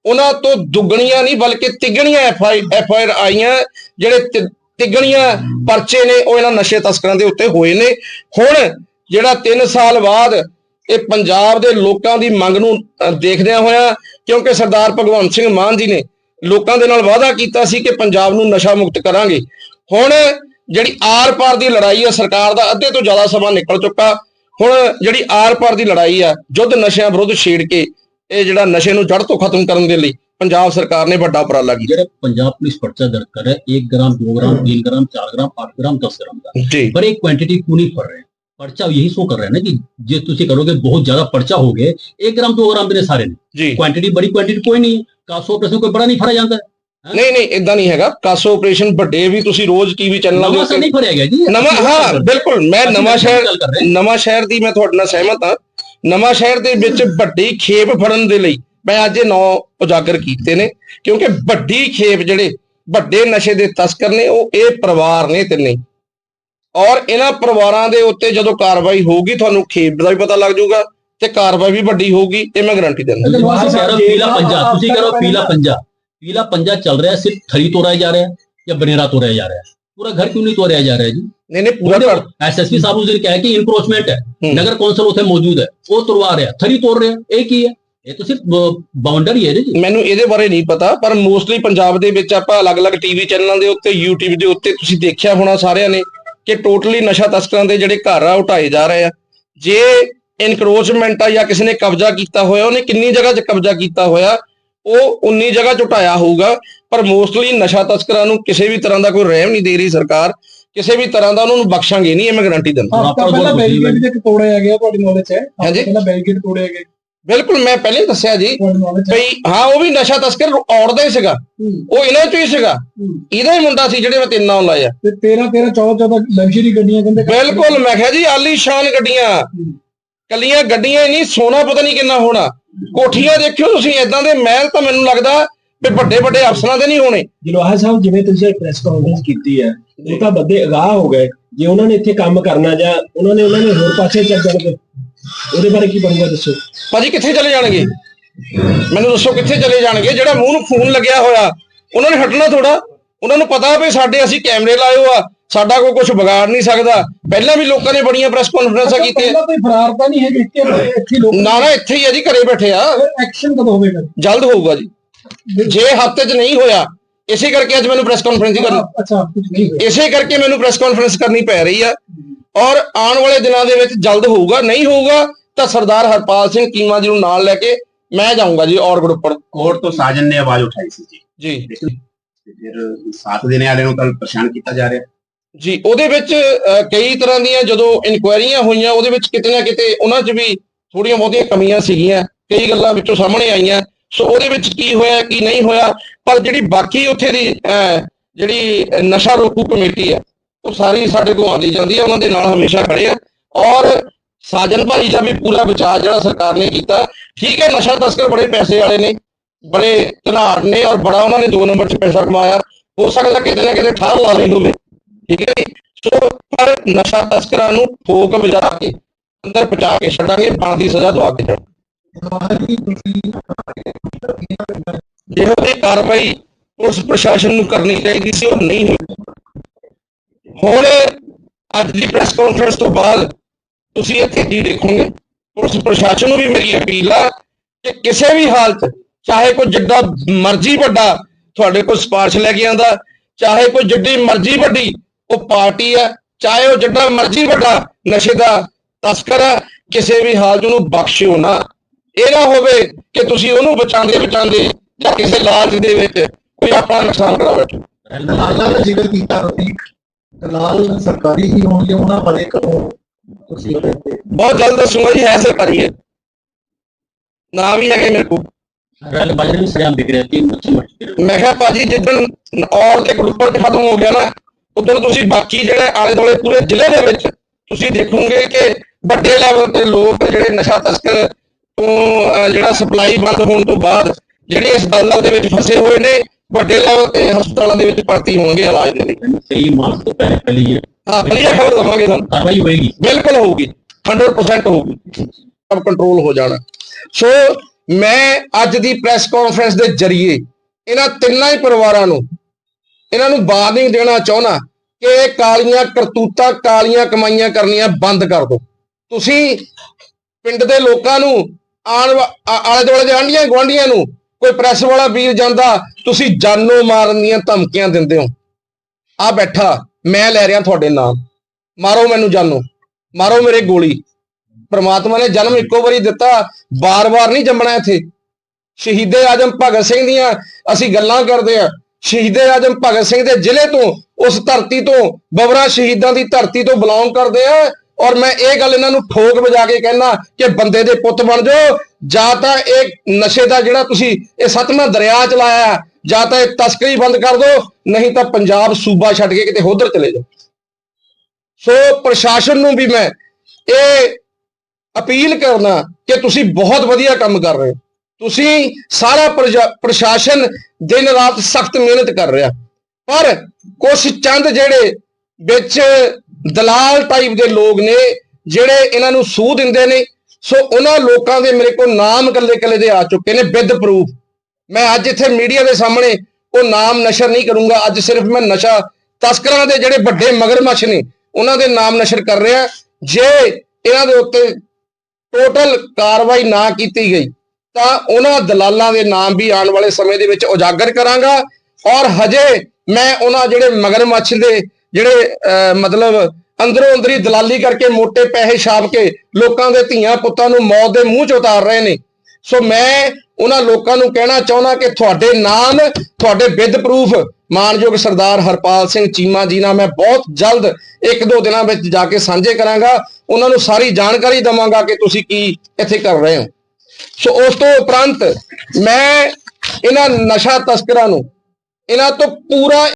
ਉਹਨਾਂ ਤੋਂ ਦੁੱਗਣੀਆਂ ਨਹੀਂ ਬਲਕਿ ਤਿੱਗਣੀਆਂ F I F I R ਆਈਆਂ, ਜਿਹੜੇ ਤਿ- ਤਿੱਗਣੀਆਂ ਪਰਚੇ ਨੇ, ਉਹ ਇਹਨਾਂ ਨਸ਼ੇ ਤਸਕਰਾਂ ਦੇ ਉੱਤੇ ਹੋਏ ਨੇ। ਹੁਣ ਜਿਹੜਾ 3 ਸਾਲ ਬਾਅਦ ਇਹ ਪੰਜਾਬ ਦੇ ਲੋਕਾਂ ਦੀ ਮੰਗ ਨੂੰ ਦੇਖਦਿਆਂ ਹੋਇਆ, ਕਿਉਂਕਿ ਸਰਦਾਰ ਭਗਵੰਤ ਸਿੰਘ ਮਾਨ ਜੀ ਨੇ ਲੋਕਾਂ ਦੇ ਨਾਲ ਵਾਅਦਾ ਕੀਤਾ ਸੀ ਕਿ ਪੰਜਾਬ ਨੂੰ ਨਸ਼ਾ ਮੁਕਤ ਕਰਾਂਗੇ। ਹੁਣ ਜਿਹੜੀ ਆਰ-ਪਾਰ ਦੀ ਲੜਾਈ ਹੈ ਸਰਕਾਰ ਦਾ ਅੱਧੇ ਤੋਂ ਜ਼ਿਆਦਾ ਸਮਾਂ ਨਿਕਲ ਚੁੱਕਾ। ਹੁਣ ਜਿਹੜੀ ਆਰ-ਪਾਰ ਦੀ ਲੜਾਈ ਹੈ ਜੁੱਧ ਨਸ਼ਿਆਂ ਵਿਰੁੱਧ ਛੇੜ ਕੇ ਇਹ ਜਿਹੜਾ ਨਸ਼ੇ ਨੂੰ ਜੜ ਤੋਂ ਖਤਮ ਕਰਨ ਦੇ ਲਈ ਪੰਜਾਬ ਸਰਕਾਰ ਨੇ ਵੱਡਾ ਉਪਰਾਲਾ ਕੀਤਾ। ਜਿਹੜਾ ਪੰਜਾਬ ਪੁਲਿਸ ਪਰਚਾ ਦਰਜ ਕਰ ਰਿਹਾ 1 gram 2 gram 3 gram 4 gram 5 gram 10 gram ਦਾ। ਪਰ ਇਹ ਕੁਆਂਟੀਟੀ ਕਿਉਂ ਨਹੀਂ ਫੜ ਰਿਹਾ? ਪਰਚਾ ਇਹੀ ਸ਼ੋ ਕਰ ਰਿਹਾ ਨਾ ਕਿ ਜੇ ਤੁਸੀਂ ਕਰੋਗੇ ਬਹੁਤ ਜ਼ਿਆਦਾ ਪਰਚਾ ਹੋ ਗਏ 1 ਗ੍ਰਾਮ 2 ਗ੍ਰਾਮ ਦੇ ਸਾਰੇ ਨੇ। ਕੁਆਂਟੀਟੀ ਬੜੀ ਕੁਆਂਟੀਟੀ ਕੋਈ ਨਹੀਂ ਕਾਸੋ ਆਪਰੇਸ਼ਨ ਕੋਈ ਬੜਾ ਨਹੀਂ ਫੜਿਆ ਜਾਂਦਾ। ਨਹੀਂ ਨਹੀਂ ਇਦਾਂ ਨਹੀਂ ਹੈਗਾ। ਕਾਸੋ ਆਪਰੇਸ਼ਨ ਵੱਡੇ ਵੀ ਤੁਸੀਂ ਰੋਜ਼ ਟੀਵੀ ਚੈਨਲਾਂ ਦੇ ਉੱਤੇ ਨਹੀਂ ਫੜਿਆ ਗਿਆ ਜੀ। ਨਵਾਂ ਹਾਂ ਬਿਲਕੁਲ। ਮੈਂ ਨਵਾਂ ਸ਼ਹਿਰ ਨਵਾਂ ਸ਼ਹਿਰ ਦੀ ਮੈਂ ਤੁਹਾਡੇ ਨਾਲ ਸਹਿਮਤ ਹਾਂ। ਨਵਾਂ ਸ਼ਹਿਰ ਦੇ ਵਿੱਚ ਵੱਡੀ ਖੇਪ ਫੜਨ ਦੇ ਲਈ ਮੈਂ ਅੱਜ ਇਹ ਨੌ ਉਜਾਗਰ ਕੀਤੇ ਨੇ ਕਿਉਂਕਿ ਵੱਡੀ ਖੇਪ ਜਿਹੜੇ ਵੱਡੇ ਨਸ਼ੇ ਦੇ ਤਸਕਰ ਨੇ ਉਹ ਇਹ ਪਰਿਵਾਰ ਨੇ ਤਿੰਨੇ। ਔਰ ਇਹਨਾਂ ਪਰਿਵਾਰਾਂ ਦੇ ਉੱਤੇ ਜਦੋਂ ਕਾਰਵਾਈ ਹੋਊਗੀ ਤੁਹਾਨੂੰ ਖੇਪ ਦਾ ਵੀ ਪਤਾ ਲੱਗ ਜਾਊਗਾ ਤੇ ਕਾਰਵਾਈ ਵੀ ਵੱਡੀ ਹੋਊਗੀ ਇਹ ਮੈਂ ਗਾਰੰਟੀ ਦਿੰਦਾ। ਪੀਲਾ ਪੰਜਾ ਤੁਸੀਂ ਹੋ ਪੀਲਾ ਪੰਜਾ। ਪੀਲਾ ਪੰਜਾ ਚੱਲ ਰਿਹਾ ਸਿਰਫ ਥਰੀ ਤੋੜਿਆ ਜਾ ਰਿਹਾ ਜਾਂ ਬਨੇਰਾ ਤੋੜਿਆ ਜਾ ਰਿਹਾ? ਪੂਰਾ ਘਰ ਕਿਉਂ ਨਹੀਂ ਤੋੜਿਆ ਜਾ ਰਿਹਾ ਜੀ? ਨਹੀਂ ਨਹੀਂ ਪੂਰਾ ਕਰ ਐਸਐਸਪੀ ਸਾਹਿਬ ਉਸ ਦਿਨ ਕਿਹਾ ਕਿ ਇਨਕਰੋਚਮੈਂਟ ਹੈ। ਹੂੰ। ਨਗਰ ਕੌਂਸਲ ਉੱਥੇ ਮੌਜੂਦ ਹੈ ਉਹ ਤੁਰਵਾ ਰਿਹਾ ਥਰੀ ਤੋੜ ਰਿਹਾ ਇਹ ਕੀ ਹੈ? ਇਹ ਤਾਂ ਸਿਰਫ ਬਾਉਂਡਰੀ ਹੈ ਜੀ ਮੈਨੂੰ ਇਹਦੇ ਬਾਰੇ ਨਹੀਂ ਪਤਾ ਪਰ ਮੋਸਟਲੀ ਪੰਜਾਬ ਦੇ ਵਿੱਚ ਆਪਾਂ ਅਲੱਗ-ਅਲੱਗ ਟੀਵੀ ਚੈਨਲਾਂ ਦੇ ਉੱਤੇ YouTube ਦੇ ਉੱਤੇ ਤੁਸੀਂ ਦੇਖਿਆ ਹੋਣਾ ਸਾਰਿਆਂ ਨੇ ਕਿ ਟੋਟਲੀ ਨਸ਼ਾ ਤਸਕਰਾਂ ਦੇ ਜਿਹੜੇ ਘਰ ਆ ਉਹ ਢਾਏ ਜਾ ਰਹੇ ਆ। ਜੇ ਇਨਕਰੋਚਮੈਂਟ ਆ ਜਾਂ ਕਿਸੇ ਨੇ ਕਬਜ਼ਾ ਕੀਤਾ ਹੋਇਆ ਉਹਨੇ ਕਿੰਨੀ ਜਗ੍ਹਾ 'ਚ ਕਬਜ਼ਾ ਕੀਤਾ ਹੋਇਆ ਉਹ 19 ਜਗ੍ਹਾ 'ਚ ਢਾਇਆ ਹੋਊਗਾ ਪਰ ਮੋਸਟਲੀ ਨਸ਼ਾ ਤਸਕਰਾਂ ਨੂੰ ਕਿਸੇ ਵੀ ਤਰ੍ਹਾਂ ਦਾ ਕੋਈ ਰਹਿਮ ਨਹੀਂ ਦੇ ਰਹੀ ਸਰਕਾਰ ਕਿਸੇ ਵੀ ਤਰ੍ਹਾਂ ਦਾ ਉਹਨਾਂ ਨੂੰ ਬਖਸ਼ਾਂਗੇ ਨਹੀਂ ਇਹ ਮੈਂ ਗਾਰੰਟੀ ਦਿੰਦਾ ਹਫ਼ਤਾ ਪਹਿਲਾਂ ਬੈਰੀਕੇਡ ਦੇ ਤੋੜੇ ਆ, ਤੁਹਾਡੀ ਨੌਲੇਜ ਹੈ। ਪਹਿਲਾਂ ਬੈਰੀਕੇਡ ਤੋੜੇ ਹੈਗੇ। ਬਿਲਕੁਲ ਮੈਂ ਪਹਿਲੇ ਦੱਸਿਆ ਜੀ ਭਈ ਹਾਂ ਉਹ ਵੀ ਨਸ਼ਾ ਤਸਕਰ ਔੜਦਾ ਹੀ ਸੀਗਾ। ਉਹ ਇਹਨਾਂ 'ਚੋਂ ਹੀ ਸੀਗਾ। ਇਹਦਾ ਹੀ ਮੁੰਡਾ ਸੀ ਜਿਹੜੇ ਮੈਂ ਤਿੰਨ ਨਾਮ ਲਾਏ ਆ। ਤੇ 13 13 14 14 ਲਗਜ਼ਰੀ ਗੱਡੀਆਂ ਕਹਿੰਦੇ ਬਿਲਕੁਲ ਮੈਂ ਕਿਹਾ ਜੀ ਆਲੀਸ਼ਾਨ ਗੱਡੀਆਂ। ਕੱਲੀਆਂ ਗੱਡੀਆਂ ਹੀ ਨਹੀਂ ਸੋਨਾ ਪਤਾ ਨਹੀਂ ਕਿੰਨਾ ਹੋਣਾ। ਕੋਠੀਆਂ ਦੇਖਿਓ ਤੁਸੀਂ ਇਦਾਂ ਦੇ ਮਹਿਲ ਤਾਂ ਮੈਨੂੰ ਲੱਗਦਾ ਵੀ ਵੱਡੇ ਵੱਡੇ ਅਫਸਰਾਂ ਦੇ ਨਹੀਂ ਹੋਣੇ। ਜਲੋਹਾ ਸਾਹਿਬ ਜਿਵੇਂ ਤੁਸੀਂ ਪ੍ਰੈਸ ਕਾਨਫਰੰਸ ਕੀਤੀ ਹੈ ਉਹ ਤਾਂ ਬੰਦੇ ਅਗਾਹ ਹੋ ਗਏ। ਜੇ ਉਹਨਾਂ ਨੇ ਇੱਥੇ ਕੰਮ ਕਰਨਾ ਜਾਂ ਉਹਨਾਂ ਨੇ ਉਹਨਾਂ ਨੇ ਹੋਰ ਪਾਸੇ ਚੱਲ ਜਾਣਗੇ ਉਹਦੇ ਬਾਰੇ ਕੀ ਬਣੂਗਾ ਦੱਸੋ? ਭਾਜੀ ਕਿੱਥੇ ਚਲੇ ਜਾਣਗੇ? ਮੈਨੂੰ ਦੱਸੋ ਕਿੱਥੇ ਚਲੇ ਜਾਣਗੇ? ਜਿਹੜਾ ਮੂੰਹ ਨੂੰ ਖੂਨ ਲੱਗਿਆ ਹੋਇਆ ਉਹਨਾਂ ਨੇ ਹਟਣਾ ਥੋੜਾ ਉਹਨਾਂ ਨੂੰ ਪਤਾ ਵੀ ਸਾਡੇ ਅਸੀਂ ਕੈਮਰੇ ਹੋ ਆ। ਸਾਡਾ ਕੋਈ ਕੁਝ ਵਿਗਾੜ ਨਹੀਂ ਸਕਦਾ। ਪਹਿਲਾਂ ਵੀ ਲੋਕਾਂ ਨੇ ਬੜੀਆਂ ਪ੍ਰੈਸ ਕਾਨਫਰੰਸਾਂ ਕੀਤੀਆਂ। ਪਹਿਲਾਂ ਕੋਈ ਫਰਾਰ ਤਾਂ ਨਹੀਂ ਹੈ ਕਿ ਇੱਥੇ ਇੱਥੇ ਲੋਕ ਨਾ ਨਾ ਇੱਥੇ ਹੀ ਆ ਜੀ ਘਰੇ ਬੈਠੇ ਆ। ਐਕਸ਼ਨ ਕਦੋਂ ਹੋਵੇਗਾ? ਜਲਦ ਹੋਊਗਾ ਜੀ। ਜੇ। ਹਫ਼ਤੇ 'ਚ ਨਹੀਂ ਹੋਇਆ ਇਸੇ ਕਰਕੇ ਅੱਜ ਮੈਨੂੰ ਪ੍ਰੈਸ ਕਾਨਫਰੰਸ ਹੀ ਕਰਨੀ। ਅੱਛਾ ਕੁਝ ਨਹੀਂ ਹੋਇਆ। ਇਸੇ ਕਰਕੇ ਮੈਨੂੰ ਪ੍ਰੈਸ ਕਾਨਫਰੰਸ ਕਰਨੀ ਪੈ ਰਹੀ ਆ। ਔਰ ਆਉਣ ਵਾਲੇ ਦਿਨਾਂ ਦੇ ਵਿੱਚ ਜਲਦ ਹੋਊਗਾ ਨਹੀਂ ਹੋਊਗਾ ਤਾਂ ਸਰਦਾਰ ਹਰਪਾਲ ਸਿੰਘ ਕੀਮਾ ਜੀ ਨੂੰ ਨਾਲ ਲੈ ਕੇ ਮੈਂ ਜਾਊਂਗਾ ਜੀ ਔਰ ਗਰੁੱਪ ਪਰ। ਕੋਰਟ ਤੋਂ ਸਾਜਨ ਨੇ ਆਵਾਜ਼ ਉਠਾਈ ਸੀ ਜੀ। ਜੀ। ਫਿਰ ਸਾਥ ਦੇਣੇ ਵਾਲੇ ਨੂੰ ਕੱਲ ਪਰੇਸ਼ਾਨ ਕੀਤਾ ਜਾ ਰਿਹਾ। ਜੀ ਉਹਦੇ ਵਿੱਚ ਕਈ ਤਰ੍ਹਾਂ ਦੀਆਂ ਜਦੋਂ ਇਨਕੁਆਇਰੀਆਂ ਹੋਈਆਂ ਉਹਦੇ ਵਿੱਚ ਕਿਤੇ ਨਾ ਕਿਤੇ ਉਹਨਾਂ 'ਚ ਵੀ ਥੋੜੀਆਂ ਬਹੁਤੀਆਂ ਕਮੀਆਂ ਸੀਗੀਆਂ ਕਈ ਗੱਲਾਂ ਵਿੱਚੋਂ ਸਾਹਮਣੇ ਆਈਆਂ। ਸੋ ਉਹਦੇ ਵਿੱਚ ਕੀ ਹੋਇਆ ਕੀ ਨਹੀਂ ਹੋਇਆ ਪਰ ਜਿਹੜੀ ਬਾਕੀ ਉੱਥੇ ਦੀ ਜਿਹੜੀ ਨਸ਼ਾ ਰੋਕੂ ਕਮੇਟੀ ਹੈ ਉਹ ਸਾਰੀ ਸਾਡੇ ਕੋਲ ਆਉਂਦੀ ਜਾਂਦੀ ਹੈ ਉਹਨਾਂ ਦੇ ਨਾਲ ਹਮੇਸ਼ਾ ਖੜੇ ਆ। ਔਰ ਸਾਜਨ ਭਾਈ ਦਾ ਵੀ ਪੂਰਾ ਵਿਚਾਰ ਜਿਹੜਾ ਸਰਕਾਰ ਨੇ ਕੀਤਾ, ਠੀਕ ਹੈ, ਨਸ਼ਾ ਤਸਕਰ ਬੜੇ ਪੈਸੇ ਵਾਲੇ ਨੇ, ਬੜੇ ਧਨਾੜ ਨੇ ਔਰ ਬੜਾ ਉਹਨਾਂ ਨੇ ਦੋ ਨੰਬਰ 'ਚ ਪੈਸਾ ਕਮਾਇਆ। ਹੋ ਸਕਦਾ ਕਿਤੇ ਨਾ ਕਿਤੇ ਠਾਰ ਲਾ ਲਈ ਹੋਵੇ, ਠੀਕ ਹੈ ਜੀ? ਸੋ, ਪਰ ਨਸ਼ਾ ਤਸਕਰਾਂ ਨੂੰ ਠੋਕ ਵਜਾ ਕੇ, ਅੰਦਰ ਪਹੁੰਚਾ ਕੇ ਛੱਡਾਂਗੇ ਬਣਦੀ ਸਜ਼ਾ ਦਵਾ ਕੇ ਛੱਡਾਂਗੇ ਜਿਹੋ ਜਿਹੀ ਕਾਰਵਾਈ ਪੁਲਿਸ ਪ੍ਰਸ਼ਾਸਨ ਨੂੰ ਕਰਨੀ ਚਾਹੀਦੀ ਸੀ, ਉਹ ਨਹੀਂ ਹੋਈ। ਹੁਣ ਅੱਜ ਦੀ ਪ੍ਰੈਸ ਕਾਨਫਰੰਸ ਤੋਂ ਬਾਅਦ ਤੁਸੀਂ ਇੱਥੇ ਕੀ ਦੇਖੋਗੇ? ਪੁਲਿਸ ਪ੍ਰਸ਼ਾਸਨ ਨੂੰ ਵੀ ਮੇਰੀ ਅਪੀਲ ਆ ਕਿ ਕਿਸੇ ਵੀ ਹਾਲਤ, ਚਾਹੇ ਕੋਈ ਜਿੱਡਾ ਮਰਜ਼ੀ ਵੱਡਾ ਤੁਹਾਡੇ ਕੋਲ ਸਪਾਰਸ਼ ਲੈ ਕੇ ਆਂਦਾ ਚਾਹੇ ਕੋਈ ਜਿੱਡੀ ਮਰਜ਼ੀ ਵੱਡੀ, ਉਹ ਪਾਰਟੀ ਆ, ਚਾਹੇ ਉਹ ਜਿੱਡਾ ਮਰਜ਼ੀ ਵੱਡਾ ਨਸ਼ੇ ਦਾ ਤਸਕਰ ਆ, ਕਿਸੇ ਵੀ ਹਾਲਤ ਨੂੰ ਬਖਸ਼ਿਓ ਨਾ। ਇਹ ਨਾ ਹੋਵੇ ਕਿ ਤੁਸੀਂ ਉਹਨੂੰ ਬਚਾਉਂਦੇ ਬਚਾਉਂਦੇ ਜਾਂ ਕਿਸੇ ਲਾਲਚ ਦੇ ਵਿੱਚ ਕੋਈ ਆਪਣਾ ਨੁਕਸਾਨ ਕਰਾ ਬੈਠੋ ਦਲਾਲਾਂ ਦਾ ਜ਼ਿਕਰ ਕੀਤਾ ਰਫੀਕ ਦਲਾਲ ਸਰਕਾਰੀ ਹੀ ਹੋਣਗੇ ਉਹਨਾਂ ਬਾਰੇ ਕਦੋਂ ਤੁਸੀਂ ਉਹਦੇ ਤੇ ਬਹੁਤ ਜਲਦ ਦੱਸੂਗਾ ਜੀ ਹੈ ਸਰਕਾਰੀ ਹੈ ਨਾ ਵੀ ਹੈਗੇ ਮੇਰੇ ਕੋਲ। ਰੈਲ ਬਾਜਰੇ ਵੀ ਸਰਿਆਮ ਦਿਖ ਰਿਹਾ ਮੱਛੀ ਮੈਂ ਕਿਹਾ ਭਾਜੀ ਜਿੱਦਣ ਔਰ ਤੇ ਗਰੁੱਪਰ ਤੇ ਖਤਮ ਹੋ ਗਿਆ ਨਾ ਉਦੋਂ ਤੁਸੀਂ ਬਾਕੀ ਜਿਹੜੇ ਆਲੇ ਦੁਆਲੇ ਪੂਰੇ ਜ਼ਿਲ੍ਹੇ ਦੇ ਵਿੱਚ ਤੁਸੀਂ ਦੇਖੋਗੇ ਕਿ ਵੱਡੇ ਲੈਵਲ ਤੇ ਲੋਕ ਜਿਹੜੇ ਨਸ਼ਾ ਤਸਕਰ ਤੋਂ ਜਿਹੜਾ ਸਪਲਾਈ ਬੰਦ ਹੋਣ ਤੋਂ ਬਾਅਦ ਜਿਹੜੇ ਇਸ ਦਲਦਲ ਦੇ ਵਿੱਚ ਫਸੇ ਹੋਏ ਨੇ ਵੱਡੇ ਲੈਵਲ ਤੇ ਹਸਪਤਾਲਾਂ ਦੇ ਵਿੱਚ ਭਰਤੀ ਹੋਣਗੇ ਇਲਾਜ ਦੇ ਲਈ। ਸਹੀ ਮਾਰਚ ਤੋਂ ਪਹਿਲੇ ਪਹਿਲੀ ਹੈ ਵਧੀਆ ਖਬਰ ਦਵਾਂਗੇ ਤੁਹਾਨੂੰ। ਕਾਰਵਾਈ ਹੋਏਗੀ। ਬਿਲਕੁਲ ਹੋਊਗੀ। 100% ਹੋਊਗੀ। ਸਭ ਕੰਟਰੋਲ ਹੋ ਜਾਣਾ। ਸੋ ਮੈਂ ਅੱਜ ਦੀ ਪ੍ਰੈਸ ਕਾਨਫਰੰਸ ਦੇ ਜ਼ਰੀਏ ਇਹਨਾਂ ਤਿੰਨਾਂ ਹੀ ਪਰਿਵਾਰਾਂ ਨੂੰ ਇਹਨਾਂ ਨੂੰ ਵਾਰਨਿੰਗ ਦੇਣਾ ਚਾਹੁੰਦਾ ਕਿ ਇਹ ਕਾਲੀਆਂ ਕਰਤੂਤਾਂ ਕਾਲੀਆਂ ਕਮਾਈਆਂ ਕਰਨੀਆਂ ਬੰਦ ਕਰ ਦਿਓ ਤੁਸੀਂ ਪਿੰਡ ਦੇ ਲੋਕਾਂ ਨੂੰ ਆਣ ਆਲੇ ਦੁਆਲੇ ਦੇ ਆਂਢੀਆਂ ਗੁਆਂਢੀਆਂ ਨੂੰ ਕੋਈ ਪ੍ਰੈਸ ਵਾਲਾ ਵੀਰ ਜਾਂਦਾ, ਤੁਸੀਂ ਜਾਨੋਂ ਮਾਰਨ ਦੀਆਂ ਧਮਕੀਆਂ ਦਿੰਦੇ ਹੋ। ਆ ਬੈਠਾ, ਮੈਂ ਲੈ ਰਿਹਾ ਤੁਹਾਡੇ ਨਾਮ। ਮਾਰੋ ਮੈਨੂੰ ਜਾਨੋ, ਮਾਰੋ ਮੇਰੇ ਗੋਲੀ। ਪ੍ਰਮਾਤਮਾ ਨੇ ਜਨਮ ਇੱਕੋ ਵਾਰੀ ਦਿੱਤਾ ਬਾਰ-ਬਾਰ ਨਹੀਂ ਜੰਮਣਾ ਇੱਥੇ। ਸ਼ਹੀਦੇ ਆਜਮ ਭਗਤ ਸਿੰਘ ਦੀਆਂ ਅਸੀਂ ਗੱਲਾਂ ਕਰਦੇ ਆ ਸ਼ਹੀਦੇ ਆਜਮ ਭਗਤ ਸਿੰਘ ਦੇ ਜ਼ਿਲ੍ਹੇ ਤੋਂ, ਉਸ ਧਰਤੀ ਤੋਂ, ਬਬਰਾ ਸ਼ਹੀਦਾਂ ਦੀ ਧਰਤੀ ਤੋਂ ਬਿਲੋਂਗ ਕਰਦੇ ਆ। ਔਰ ਮੈਂ ਇਹ ਗੱਲ ਇਹਨਾਂ ਨੂੰ ਠੋਕ ਵਜਾ ਕੇ ਕਹਿਣਾ ਕਿ ਬੰਦੇ ਦੇ ਪੁੱਤ ਬਣ ਜਾਓ। ਜਾਂ ਤਾਂ ਇਹ ਨਸ਼ੇ ਦਾ ਜਿਹੜਾ ਤੁਸੀਂ ਇਹ ਸਤਵਾਂ ਦਰਿਆ ਚਲਾਇਆ ਜਾਂ ਤਾਂ ਇਹ ਤਸਕਰੀ ਬੰਦ ਕਰ ਦਿਓ ਨਹੀਂ ਤਾਂ ਪੰਜਾਬ ਸੂਬਾ ਛੱਡ ਕੇ ਕਿਤੇ ਹੋਦਰ ਚਲੇ ਜਾਓ। ਸੋ ਪ੍ਰਸ਼ਾਸਨ ਨੂੰ ਵੀ ਮੈਂ ਇਹ ਅਪੀਲ ਕਰਨਾ ਕਿ ਤੁਸੀਂ ਬਹੁਤ ਵਧੀਆ ਕੰਮ ਕਰ ਰਹੇ ਹੋ। ਤੁਸੀਂ ਸਾਰਾ ਪ੍ਰਜਾ- ਪ੍ਰਸ਼ਾਸਨ ਦਿਨ ਰਾਤ ਸਖਤ ਮਿਹਨਤ ਕਰ ਰਿਹਾ। ਪਰ ਕੁਝ ਚੰਦ ਜਿਹੜੇ ਵਿੱਚ ਦਲਾਲ ਟਾਈਪ ਦੇ ਲੋਕ ਨੇ, ਜਿਹੜੇ ਇਹਨਾਂ ਨੂੰ ਸੂਹ ਦਿੰਦੇ ਨੇ। ਸੋ ਉਹਨਾਂ ਲੋਕਾਂ ਦੇ ਮੇਰੇ ਕੋਲ ਨਾਮ ਕੱਲੇ ਕੱਲੇ ਦੇ ਆ ਚੁੱਕੇ ਨੇ ਵਿਦ ਪ੍ਰੂਫ ਮੈਂ ਅੱਜ ਇੱਥੇ ਮੀਡੀਆ ਦੇ ਸਾਹਮਣੇ ਉਹ ਨਾਮ ਨਸ਼ਰ ਨਹੀਂ ਕਰੂੰਗਾ। ਅੱਜ ਸਿਰਫ ਮੈਂ ਨਸ਼ਾ ਤਸਕਰਾਂ ਦੇ ਜਿਹੜੇ ਵੱਡੇ ਮਗਰਮੱਛ ਨੇ, ਉਹਨਾਂ ਦੇ ਨਾਮ ਨਸ਼ਰ ਕਰ ਰਿਹਾ। ਜੇ ਇਹਨਾਂ ਦੇ ਉੱਤੇ ਟੋਟਲ ਕਾਰਵਾਈ ਨਾ ਕੀਤੀ ਗਈ, ਤਾਂ ਉਹਨਾਂ ਦਲਾਲਾਂ ਦੇ ਨਾਮ ਵੀ ਆਉਣ ਵਾਲੇ ਸਮੇਂ ਦੇ ਵਿੱਚ ਉਜਾਗਰ ਕਰਾਂਗਾ। ਔਰ ਹਜੇ ਮੈਂ ਉਹਨਾਂ ਜਿਹੜੇ ਮਗਰਮੱਛ ਦੇ ਜਿਹੜੇ ਅਹ, ਮਤਲਬ ਅੰਦਰੋਂ ਅੰਦਰੀ ਦਲਾਲੀ ਕਰਕੇ ਮੋٹے ਪੈਸੇ ਛਾਪ ਕੇ ਲੋਕਾਂ ਦੇ ਧੀਆਂ ਪੁੱਤਾਂ ਨੂੰ ਮੌਤ ਦੇ ਮੂੰਹ 'ਚ ਉਤਾਰ ਰਹੇ ਨੇ। ਸੋ ਮੈਂ ਉਹਨਾਂ ਲੋਕਾਂ ਨੂੰ ਕਹਿਣਾ ਚਾਹੁੰਦਾ ਕਿ ਤੁਹਾਡੇ ਨਾਮ ਤੁਹਾਡੇ ਵਿਦ ਪ੍ਰੂਫ ਮਾਨਯੋਗ ਸਰਦਾਰ ਹਰਪਾਲ ਸਿੰਘ ਚੀਮਾ ਜੀ ਨਾਲ ਮੈਂ ਬਹੁਤ ਜਲਦ ਇੱਕ ਦੋ ਦਿਨਾਂ ਵਿੱਚ ਜਾ ਕੇ ਸਾਂਝੇ ਕਰਾਂਗਾ। ਉਹਨਾਂ ਨੂੰ ਸਾਰੀ ਜਾਣਕਾਰੀ ਦਵਾਂਗਾ ਕਿ ਤੁਸੀਂ ਕੀ ਇੱਥੇ ਕਰ ਰਹੇ ਹੋ। ਸੋ ਉਸ ਤੋਂ ਉਪਰੰਤ ਮੈਂ ਇਹਨਾਂ ਨਸ਼ਾ ਤਸਕਰਾਂ ਨੂੰ ਇਹਨਾਂ ਤੋਂ ਪੂਰਾ